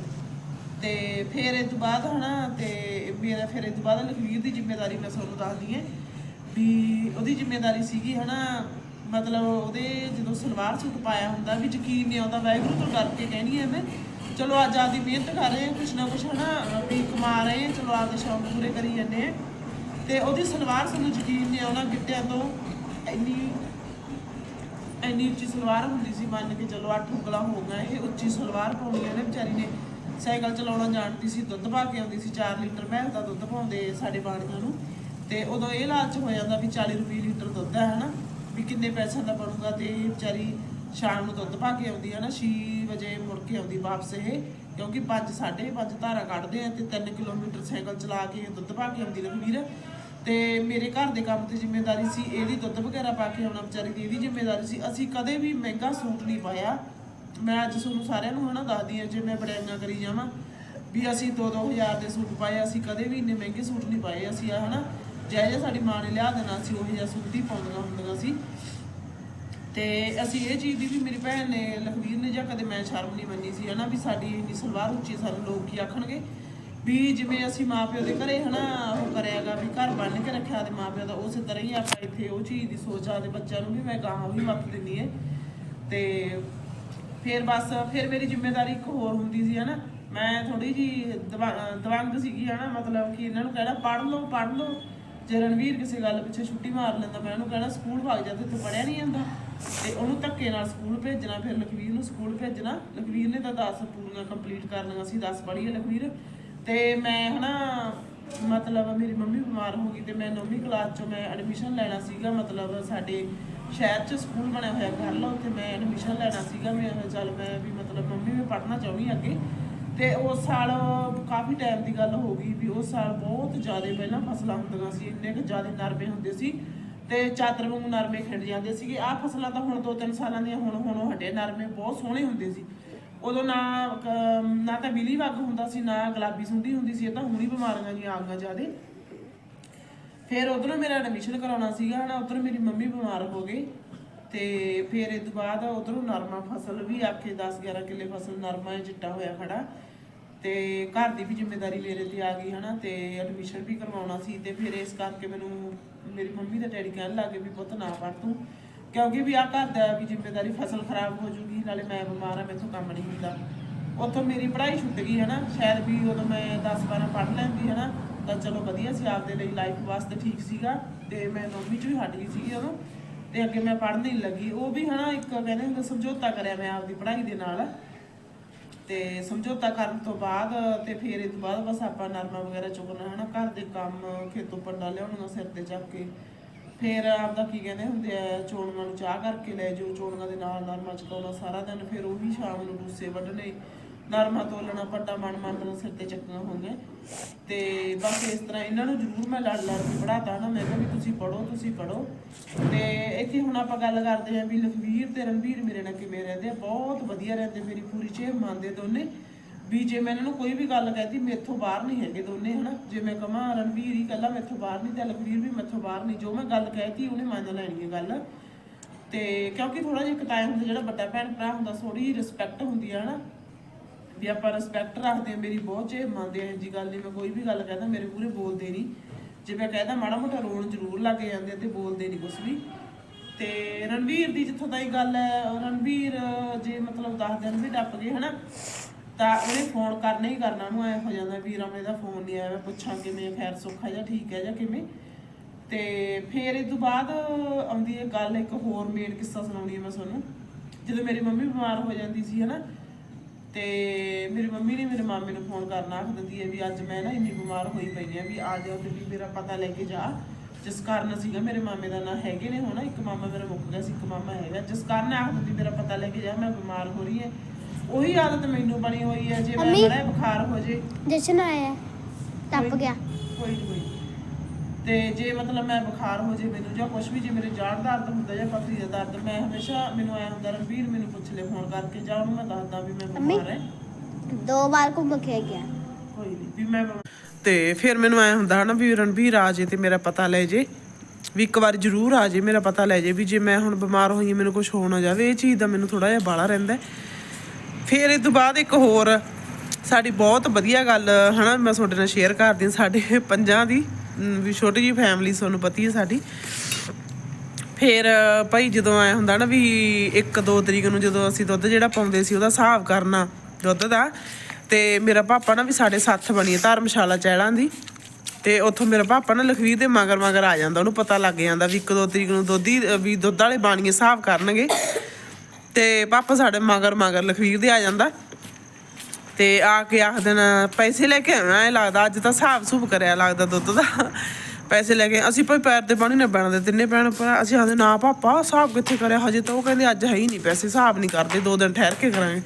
ਤੇ ਫਿਰ ਇਹ ਤੋਂ ਬਾਅਦ ਹਨਾ, ਤੇ ਮੇਰਾ ਫਿਰ ਇਹ ਤੋਂ ਬਾਅਦ ਲਖਵੀਰ ਦੀ ਜ਼ਿੰਮੇਵਾਰੀ ਮੈਂ ਤੁਹਾਨੂੰ ਦੱਸਦੀ ਹਾਂ ਵੀ ਉਹਦੀ ਜ਼ਿੰਮੇਵਾਰੀ ਸੀਗੀ ਹਨਾ, ਮਤਲਬ ਉਹਦੇ ਜਦੋਂ ਸਲਵਾਰ ਸੂਟ ਪਾਇਆ ਹੁੰਦਾ ਵੀ ਯਕੀਨ ਨਹੀਂ ਆਉਂਦਾ, ਵਾਹਿਗੁਰੂ ਤੋਂ ਡਰ ਕੇ ਕਹਿਣੀ ਹੈ ਮੈਂ ਚਲੋ ਅੱਜ ਆਦੀ ਮਿਹਨਤ ਕਰ ਰਹੇ ਹਾਂ, ਕੁਛ ਨਾ ਕੁਛ ਹਨਾ ਵੀ ਕਮਾ ਰਹੇ ਹਾਂ, ਚਲੋ ਆਪਦੇ ਸ਼ੌਕ ਪੂਰੇ ਕਰੀ ਜਾਂਦੇ ਹਾਂ। ਤੇ ਉਹਦੀ ਸਲਵਾਰ ਸਾਨੂੰ ਯਕੀਨ ਨਹੀਂ ਆਉਣਾ ਗਿੱਟਿਆਂ ਤੋਂ। ਇੰਨੀ ਇੰਨੀ ਉੱਚੀ ਸਲਵਾਰ ਹੁੰਦੀ ਸੀ ਮੰਨ ਕੇ ਚਲੋ, ਅੱਠ ਉਂਗਲਾਂ ਹੋ ਗਈਆਂ, ਇਹ ਉੱਚੀ ਸਲਵਾਰ ਪਾਉਣੀ ਇਹਨੇ ਵਿਚਾਰੀ ਨੇ। ਸਾਈਕਲ ਚਲਾਉਣਾ ਜਾਣਦੀ ਸੀ, ਦੁੱਧ ਪਾ ਕੇ ਆਉਂਦੀ ਸੀ 4 ਲੀਟਰ ਭੈਂਸ ਦਾ ਦੁੱਧ ਪਾਉਂਦੇ ਸਾਡੇ ਬਾਣੀਆਂ ਨੂੰ। ਤੇ ਉਦੋਂ ਇਹ ਲਾਲਚ ਹੋ ਜਾਂਦਾ ਵੀ 40 ਰੁਪਏ ਲੀਟਰ ਦੁੱਧ ਹੈ ਹਨਾ, ਵੀ ਕਿੰਨੇ ਪੈਸਿਆਂ ਦਾ ਬਣੂਗਾ ਤੇ ਇਹ ਵਿਚਾਰੀ ਸ਼ਾਮ ਨੂੰ ਦੁੱਧ ਪਾ ਕੇ ਆਉਂਦੀ ਹੈ ਨਾ 6 ਵਜੇ ਮੁੜ ਕੇ ਆਉਂਦੀ ਵਾਪਸ ਇਹ, ਕਿਉਂਕਿ 5 5:30 ਧਾਰਾ ਕੱਢਦੇ ਆ ਤੇ 3 ਕਿਲੋਮੀਟਰ ਸਾਈਕਲ ਚਲਾ ਕੇ ਦੁੱਧ ਪਾ ਕੇ ਆਉਂਦੀ ਲਖਵੀਰ ਤੇ ਮੇਰੇ ਘਰ ਦੇ ਕੰਮ ਤੇ ਜ਼ਿੰਮੇਵਾਰੀ ਸੀ ਇਹਦੀ ਦੁੱਧ ਵਗੈਰਾ ਪਾ ਕੇ ਆਉਣਾ ਵਿਚਾਰੀ ਦੀ, ਇਹਦੀ ਜ਼ਿੰਮੇਵਾਰੀ ਸੀ। ਅਸੀਂ ਕਦੇ ਵੀ ਮਹਿੰਗਾ ਸੂਟ ਨਹੀਂ ਪਾਇਆ। ਮੈਂ ਅੱਜ ਤੁਹਾਨੂੰ ਸਾਰਿਆਂ ਨੂੰ ਹਨਾ ਦੱਸਦੀ ਹਾਂ ਜੇ ਮੈਂ ਬੜਾਈਆਂ ਕਰੀ ਜਾਵਾਂ ਵੀ ਅਸੀਂ 2-2000 ਦੇ ਸੂਟ ਪਾਏ, ਅਸੀਂ ਕਦੇ ਵੀ ਇੰਨੇ ਮਹਿੰਗੇ ਸੂਟ ਨਹੀਂ ਪਾਏ। ਅਸੀਂ ਆ ਹਨਾ ਜੈ ਜੈ ਸਾਡੀ ਮਾਂ ਨੇ ਲਿਆ ਦੇਣਾ ਸੀ, ਉਹ ਜਿਹਾ ਸੂਟ ਹੀ ਪਾਉਂਦੀਆਂ ਹੁੰਦੀਆਂ ਸੀ। ਤੇ ਅਸੀਂ ਇਹ ਚੀਜ਼ ਦੀ ਵੀ ਮੇਰੀ ਭੈਣ ਨੇ ਲਖਵੀਰ ਨੇ ਜਾਂ ਕਦੇ ਮੈਂ ਸ਼ਰਮ ਨਹੀਂ ਮੰਨੀ ਸੀ, ਹਨਾ, ਵੀ ਸਾਡੀ ਇੰਨੀ ਸਲਵਾਰ ਉੱਚੀ ਸਾਨੂੰ ਲੋਕ ਕੀ ਆਖਣਗੇ? ਵੀ ਜਿਵੇਂ ਅਸੀਂ ਮਾਪਿਓ ਦੇ ਘਰੇ, ਹਨਾ, ਉਹ ਕਰਿਆਗਾ ਵੀ ਘਰ ਬੰਨ ਕੇ ਰੱਖਿਆ ਤੇ ਮਾਪਿਓ ਦਾ, ਉਸੇ ਤਰ੍ਹਾਂ ਹੀ ਆਪਾਂ ਇੱਥੇ ਉਹ ਚੀਜ਼ ਦੀ ਸੋਚ ਆ ਦੇ ਬੱਚਿਆਂ ਨੂੰ ਵੀ ਮੈਂ ਗਾਂ ਵੀ ਮੱਤ ਦਿੰਦੀ ਹੈ ਤੇ ਫਿਰ ਬਸ, ਫਿਰ ਮੇਰੀ ਜ਼ਿੰਮੇਵਾਰੀ ਇੱਕ ਹੋਰ ਹੁੰਦੀ ਸੀ, ਹਨਾ, ਮੈਂ ਥੋੜੀ ਜੀ ਦਵੰਗ ਸੀਗੀ, ਹਨਾ, ਮਤਲਬ ਕਿ ਇਹਨਾਂ ਨੂੰ ਕਹਿਣਾ, ਪੜ੍ਹ ਲਓ ਪੜ੍ਹ ਲਓ। ਜੇ ਰਣਵੀਰ ਕਿਸੇ ਗੱਲ ਪਿੱਛੇ ਛੁੱਟੀ ਮਾਰ ਲੈਂਦਾ, ਮੈਂ ਉਹਨੂੰ ਕਹਿਣਾ, ਸਕੂਲ ਭਾਗ ਜਾ, ਤੇ ਉੱਥੇ ਪੜਿਆ ਨਹੀਂ ਜਾਂਦਾ। ਤੇ ਉਹਨੂੰ ਧੱਕੇ ਨਾਲ ਸਕੂਲ ਭੇਜਣਾ, ਫਿਰ ਲਖਵੀਰ ਨੂੰ ਸਕੂਲ ਭੇਜਣਾ। ਲਖਵੀਰ ਨੇ ਤਾਂ 10 ਪੂਰੀਆਂ ਕੰਪਲੀਟ ਕਰਨੀਆਂ ਸੀ 10 ਪੜ੍ਹੀ ਹੈ ਲਖਵੀਰ। ਤੇ ਮੈਂ ਹਨਾ, ਮਤਲਬ ਮੇਰੀ ਮੰਮੀ ਬਿਮਾਰ ਹੋ ਗਈ ਤੇ ਮੈਂ ਨੌਵੀਂ ਕਲਾਸ ਚੋਂ ਮੈਂ ਐਡਮਿਸ਼ਨ ਲੈਣਾ ਸੀਗਾ, ਮਤਲਬ ਸਾਡੇ ਸ਼ਹਿਰ 'ਚ ਸਕੂਲ ਬਣਿਆ ਹੋਇਆ ਘਰ ਲਾ ਉੱਥੇ ਮੈਂ ਐਡਮਿਸ਼ਨ ਲੈਣਾ ਸੀਗਾ। ਮੈਂ ਚੱਲ ਮੈਂ ਵੀ ਮਤਲਬ ਮੰਮੀ ਮੈਂ ਪੜ੍ਹਨਾ ਚਾਹੁੰਦੀ ਅੱਗੇ। ਤੇ ਉਸ ਸਾਲ ਕਾਫੀ ਟਾਈਮ ਦੀ ਗੱਲ ਹੋ ਗਈ ਵੀ ਉਸ ਸਾਲ ਬਹੁਤ ਜ਼ਿਆਦਾ ਪਹਿਲਾਂ ਫਸਲਾਂ ਹੁੰਦੀਆਂ ਸੀ, ਇੰਨੇ ਕੁ ਜ਼ਿਆਦਾ ਨਰਮੇ ਹੁੰਦੇ ਸੀ। ਤੇ ਚਾਦਰ ਵਾਂਗੂ ਨਰਮੇ ਖਿੜ ਜਾਂਦੇ ਸੀਗੇ। ਆਹ ਫਸਲਾਂ ਤਾਂ ਹੁਣ 2-3 ਸਾਲਾਂ ਦੀਆਂ ਹੁਣ ਹੁਣ ਉਹ ਹਟੇ ਨਰਮੇ, ਬਹੁਤ ਸੋਹਣੇ ਹੁੰਦੇ ਸੀ। ਉਦੋਂ ਨਾ ਨਾ ਤਾਂ ਬਿਲੀ ਵੱਗ ਹੁੰਦਾ ਸੀ, ਨਾ ਗੁਲਾਬੀ ਸੁੰਡੀ ਹੁੰਦੀ ਸੀ, ਇਹ ਤਾਂ ਹੁਣੀ ਬਿਮਾਰੀਆਂ ਜੀਆਂ ਆ ਗਈਆਂ ਜ਼ਿਆਦੇ। ਫਿਰ ਉਧਰੋਂ ਮੇਰਾ ਐਡਮਿਸ਼ਨ ਕਰਾਉਣਾ ਸੀਗਾ ਨਾ ਉਧਰੋਂ ਮੇਰੀ ਮੰਮੀ ਬਿਮਾਰ ਹੋ ਗਈ ਤੇ ਫਿਰ ਇਹ ਤੋਂ ਬਾਅਦ ਉਧਰੋਂ ਨਰਮਾ ਫਸਲ ਵੀ ਆਖੇ 10 11 ਕਿੱਲੇ ਫਸਲ ਨਰਮਾ ਇਹ ਚਿੱਟਾ ਹੋਇਆ ਖੜਾ। ਤੇ ਘਰ ਦੀ ਵੀ ਜ਼ਿੰਮੇਵਾਰੀ ਮੇਰੇ ਤੇ ਆ ਗਈ, ਹਨਾ, ਤੇ ਐਡਮਿਸ਼ਨ ਵੀ ਕਰਵਾਉਣਾ ਸੀ ਤੇ ਫਿਰ ਇਸ ਕਰਕੇ ਮੈਨੂੰ ਮੇਰੀ ਮੰਮੀ ਤੇ ਡੈਡੀ ਕਹਿਣ ਲੱਗੇ ਵੀ ਪੁੱਤ ਨਾ ਪੜ ਤੂੰ, ਕਿਉਂਕਿ ਵੀ ਆ ਘਰ ਦਾ ਵੀ ਜ਼ਿੰਮੇਵਾਰੀ ਫਸਲ ਖਰਾਬ ਹੋ ਜੂਗੀ, ਨਾਲੇ ਮੈਂ ਬਿਮਾਰ ਆ, ਮੈਥੋਂ ਕੰਮ ਨਹੀਂ ਹੁੰਦਾ। ਉੱਥੋਂ ਮੇਰੀ ਪੜ੍ਹਾਈ ਛੁੱਟ ਗਈ, ਹਨਾ, ਸ਼ਾਇਦ ਵੀ ਉਦੋਂ ਮੈਂ 10 12 ਪੜ੍ਹ ਲੈਂਦੀ, ਹਨਾ, ਤਾਂ ਚਲੋ ਵਧੀਆ ਸੀ, ਆਪਦੇ ਲਈ ਲਾਈਫ ਵਾਸਤੇ ਠੀਕ ਸੀਗਾ, ਤੇ ਮੈਂ ਨੌਵੀਂ ਚ ਵੀ ਹਟ ਗਈ ਸੀਗੀ ਉਦੋਂ, ਤੇ ਅੱਗੇ ਮੈਂ ਪੜ੍ਹਨ ਨਹੀਂ ਲੱਗੀ। ਉਹ ਵੀ, ਹਨਾ, ਇੱਕ ਕਹਿੰਦੇ ਹੁੰਦੇ ਸਮਝੌਤਾ ਕਰਿਆ ਮੈਂ ਆਪਦੀ ਪੜ੍ਹਾਈ ਦੇ ਨਾਲ। ਤੇ ਸਮਝੌਤਾ ਕਰਨ ਤੋਂ ਬਾਅਦ ਤੇ ਫਿਰ ਇਹ ਤੋਂ ਬਾਅਦ ਬਸ ਆਪਾਂ ਨਰਮਾ ਵਗੈਰਾ ਚੁਗਣਾ, ਹਨਾ? ਘਰ ਦੇ ਕੰਮ ਖੇਤੋਂ ਪੰਡਾ ਲਿਆਉਣੀਆਂ ਸਿਰ ਤੇ ਚੱਕ ਕੇ। ਫਿਰ ਆਪਦਾ ਕੀ ਕਹਿੰਦੇ ਹੁੰਦੇ ਆ, ਚੋਣਾਂ ਨੂੰ ਚਾਹ ਕਰਕੇ ਲੈ ਜਾਓ। ਚੋਣਾਂ ਦੇ ਨਾਲ ਨਰਮਾ ਚਕਾਉਣਾ ਸਾਰਾ ਦਿਨ, ਫਿਰ ਉਹੀ ਸ਼ਾਮ ਨੂੰ ਡੂਸੇ ਵੱਢਣੇ। ਨਰਮਾ ਤੋਲਣਾ, ਪੱਟਾ ਮਨ ਮੰਨ ਸਿਰ ਤੇ ਚੱਕੀਆਂ ਹੋਣਗੀਆਂ ਤੇ ਬਸ ਇਸ ਤਰ੍ਹਾਂ ਇਹਨਾਂ ਨੂੰ ਜ਼ਰੂਰ ਮੈਂ ਲੜ ਲੜ ਕੇ ਪੜਾਤਾ ਨਾ, ਮੈਂ ਕਿਹਾ ਵੀ ਤੁਸੀਂ ਪੜੋ ਤੁਸੀਂ ਪੜੋ ਤੇ ਇੱਥੇ ਹੁਣ ਆਪਾਂ ਗੱਲ ਕਰਦੇ ਆਂ ਵੀ ਲਖਵੀਰ ਤੇ ਰਣਵੀਰ ਮੇਰੇ ਨਾਲ ਕਿਵੇਂ ਰਹਿੰਦੇ ਆ। ਬਹੁਤ ਵਧੀਆ ਰਹਿੰਦੇ, ਮੇਰੀ ਪੂਰੀ ਚੇਹ ਮੰਨਦੇ ਦੋਨੇ। ਵੀ ਜੇ ਮੈਂ ਇਹਨਾਂ ਨੂੰ ਕੋਈ ਵੀ ਗੱਲ ਕਹਿਤੀ, ਮੇਥੋਂ ਬਾਹਰ ਨਹੀਂ ਹੈਗੇ ਦੋਨੇ, ਹਨਾ। ਜੇ ਮੈਂ ਕਹਾਂ ਰਣਵੀਰ ਹੀ ਕੱਲਾ ਮੇਥੋਂ ਬਾਹਰ ਨਹੀਂ, ਤੇ ਲਖਵੀਰ ਵੀ ਮੇਥੋਂ ਬਾਹਰ ਨਹੀਂ। ਜੋ ਮੈਂ ਗੱਲ ਕਹਿਤੀ, ਉਹਨੇ ਮੰਨ ਲੈਣੀ ਹੈ ਗੱਲ। ਤੇ ਕਿਉਂਕਿ ਥੋੜਾ ਜਿਹਾ ਇੱਕ ਟਾਈਮ ਹੁੰਦਾ ਜਿਹੜਾ ਵੱਡਾ ਭੈਣ ਭਰਾ ਹੁੰਦਾ ਥੋੜੀ ਰਿਸਪੈਕਟ ਹੁੰਦੀ ਹੈ ਹਨਾ। ਵੀ ਆਪਾਂ ਰਿਸਪੈਕਟ ਰੱਖਦੇ ਆ ਮੇਰੀ ਬਹੁਤ ਜੇ ਮੰਨਦੇ ਆ ਜੀ ਗੱਲ ਨਹੀਂ ਮੈਂ ਕੋਈ ਵੀ ਗੱਲ ਕਹਿੰਦਾ ਮੇਰੇ ਪੂਰੇ ਬੋਲਦੇ ਨਹੀਂ ਜੇ ਮੈਂ ਕਹਿੰਦਾ ਮਾੜਾ ਮੋਟਾ ਰੋਣ ਜ਼ਰੂਰ ਲੱਗ ਜਾਂਦੇ ਤੇ ਬੋਲਦੇ ਨਹੀਂ ਕੁਝ ਵੀ। ਤੇ ਰਣਵੀਰ ਦੀ ਜਿੱਥੋਂ ਤਾਈ ਗੱਲ ਹੈ ਰਣਵੀਰ ਜੇ ਮਤਲਬ 10 ਦਿਨ ਵੀ ਟੱਪ ਗਏ, ਹਨਾ, ਤਾਂ ਉਹਨੇ ਫੋਨ ਕਰਨਾ ਹੀ ਕਰਨਾ ਉਹਨੂੰ, ਐ ਹੋ ਜਾਂਦਾ ਵੀਰ ਆਪਣੇ ਦਾ ਫੋਨ ਨਹੀਂ ਆਇਆ, ਮੈਂ ਪੁੱਛਾਂ ਕਿਵੇਂ, ਖੈਰ ਸੁੱਖ ਹੈ ਜਾਂ ਠੀਕ ਹੈ ਜਾਂ ਕਿਵੇਂ। ਤੇ ਫਿਰ ਇਹ ਤੋਂ ਬਾਅਦ ਆਉਂਦੀ ਹੈ ਗੱਲ, ਇੱਕ ਹੋਰ ਮੇਨ ਕਿੱਸਾ ਸੁਣਾਉਣੀ ਹੈ ਮੈਂ ਤੁਹਾਨੂੰ। ਜਦੋਂ ਮੇਰੀ ਮੰਮੀ ਬਿਮਾਰ ਹੋ ਜਾਂਦੀ ਸੀ, ਹਨਾ ਤੇ ਮੇਰੀ ਮੰਮੀ ਨੇ ਮੇਰੇ ਮਾਮੇ ਨੂੰ ਫੋਨ ਕਰਨਾ ਆਖ ਦਿੰਦੀ ਹੈ ਵੀ ਅੱਜ ਮੈਂ ਨਾ ਇੰਨੀ ਬਿਮਾਰ ਹੋਈ ਪਈ ਆ ਵੀ ਆ ਜਾਓ ਤੇ ਵੀ ਮੇਰਾ ਪਤਾ ਲੈ ਕੇ ਜਾ। ਜਿਸ ਕਾਰਨ ਸੀਗਾ ਮੇਰੇ ਮਾਮੇ ਦਾ ਨਾਂ ਹੈਗੇ ਨੇ ਹੁਣ ਇੱਕ ਮਾਮਾ ਮੇਰਾ ਮੁੱਕ ਗਿਆ ਸੀ ਇੱਕ ਮਾਮਾ ਹੈਗਾ। ਜਿਸ ਕਾਰਨ ਆਖ ਦਿੰਦੀ ਮੇਰਾ ਪਤਾ ਲੈ ਕੇ ਜਾ ਮੈਂ ਬਿਮਾਰ ਹੋ ਰਹੀ ਹੈ। ਉਹੀ ਆਦਤ ਮੈਨੂੰ ਬਣੀ ਹੋਈ ਹੈ ਜੇ ਮੈਂ। ਬੜਾ ਬੁਖਾਰ ਹੋ ਜੇ। ਜਸ਼ਨ ਆਇਆ ਟੱਪ ਗਿਆ। ਕੋਈ ਕੋਈ। ਤੇ ਜੇ ਮਤਲਬ ਮੈਂ ਬੁਖਾਰ ਹੋ ਜੇ ਮੈਨੂੰ ਜਾਂ ਕੁਝ ਵੀ ਜੇ ਮੇਰੇ ਜਾੜ ਦਰਦ ਹੁੰਦਾ ਜਾਂ ਪਥਰੀ ਦਾ ਦਰਦ ਮੈਂ ਹਮੇਸ਼ਾ ਮੈਨੂੰ ਆਇਆ ਹੁੰਦਾ ਰਣਵੀਰ ਮੈਨੂੰ ਪੁੱਛ ਲੈ ਫੋਨ ਕਰਕੇ ਜਾਂ ਉਹਨੂੰ ਮੈਂ ਦੱਸਦਾ ਵੀ ਮੈਂ। ਬਿਮਾਰ ਹੈ ਦੋ ਵਾਰ ਘੁੰਮ ਕੇ ਗਿਆ ਕੋਈ ਨਹੀਂ ਵੀ ਮੈਂ ਤੇ ਫਿਰ ਮੈਨੂੰ ਐ ਹੁੰਦਾ ਹਨਾ ਵੀ ਰਣਵੀਰ ਆ ਜੇ ਤੇ ਮੇਰਾ ਪਤਾ ਲੈ ਜੇ ਵੀ ਇੱਕ ਵਾਰ ਜ਼ਰੂਰ ਆ ਜੇ ਮੇਰਾ ਪਤਾ ਲੈ ਜੇ ਵੀ ਜੇ ਮੈਂ ਹੁਣ ਬਿਮਾਰ ਹੋਈ ਮੈਨੂੰ ਕੁਝ ਹੋ ਨਾ ਜਾਵੇ ਇਹ ਚੀਜ਼ ਦਾ ਮੈਨੂੰ ਥੋੜਾ ਜਿਹਾ ਬਾਲਾ ਰਹਿੰਦਾ। ਫਿਰ ਇਹ ਤੋਂ ਬਾਅਦ ਇੱਕ ਹੋਰ ਸਾਡੀ ਬਹੁਤ ਵਧੀਆ ਗੱਲ ਹਨਾ ਮੈਂ ਤੁਹਾਡੇ ਨਾਲ ਸ਼ੇਅਰ ਕਰਦੀ ਸਾਡੇ ਪੰਜਾਂ ਦੀ ਵੀ ਛੋਟੀ ਜੀ ਫੈਮਿਲੀ ਤੁਹਾਨੂੰ ਪਤੀ ਹੈ ਸਾਡੀ। ਫਿਰ, ਭਾਈ ਜਦੋਂ ਐ ਹੁੰਦਾ ਨਾ ਵੀ 1 2 ਤਰੀਕ ਨੂੰ ਜਦੋਂ ਅਸੀਂ ਦੁੱਧ ਜਿਹੜਾ ਪਾਉਂਦੇ ਸੀ ਉਹਦਾ ਹਿਸਾਬ ਕਰਨਾ ਦੁੱਧ ਦਾ, ਤੇ ਮੇਰਾ ਪਾਪਾ ਨਾ ਵੀ ਸਾਡੇ ਸੱਥ ਬਣੀ ਹੈ ਧਰਮਸ਼ਾਲਾ ਚਹਿਲਾਂ ਦੀ। ਤੇ ਉੱਥੋਂ ਮੇਰਾ ਪਾਪਾ ਨਾ ਲਖਵੀਰ ਦੇ ਮਗਰ ਮਗਰ ਆ ਜਾਂਦਾ, ਉਹਨੂੰ ਪਤਾ ਲੱਗ ਜਾਂਦਾ ਵੀ 1 2 ਤਰੀਕ ਨੂੰ ਦੁੱਧੀ, ਵੀ ਦੁੱਧ ਵਾਲੇ ਬਾਣੀਏ ਹਿਸਾਬ ਕਰਨਗੇ। ਤੇ ਪਾਪਾ ਸਾਡੇ ਮਗਰ ਮਗਰ ਲਖਵੀਰ ਦੇ ਆ ਜਾਂਦਾ। ਤੇ ਆ ਕੇ ਆਖ ਦੇਣਾ ਪੈਸੇ ਲੈ ਕੇ ਆਇਆ ਐ ਲੱਗਦਾ ਅੱਜ ਤਾਂ ਹਿਸਾਬ ਸੂਬ ਕਰਿਆ ਲੱਗਦਾ ਦੁੱਧ ਦਾ। ਪੈਸੇ ਲੈ ਕੇ, ਅਸੀਂ ਭਾਈ ਪੈਰ ਤੇ ਪਾਣੀ ਨਾ ਪੈਣ ਦੇ, ਤਿੰਨੇ ਭੈਣ ਭਰਾ, ਅਸੀਂ ਆਖਦੇ, ਨਾ ਪਾਪਾ, ਹਿਸਾਬ ਕਿੱਥੇ ਕਰਿਆ, ਹਜੇ ਤਾਂ ਉਹ ਕਹਿੰਦੇ, ਅੱਜ ਹੈ ਹੀ ਨਹੀਂ ਪੈਸੇ, ਹਿਸਾਬ ਨਹੀਂ ਕਰਦੇ, ਦੋ ਦਿਨ ਠਹਿਰ ਕੇ ਕਰਾਂਗੇ।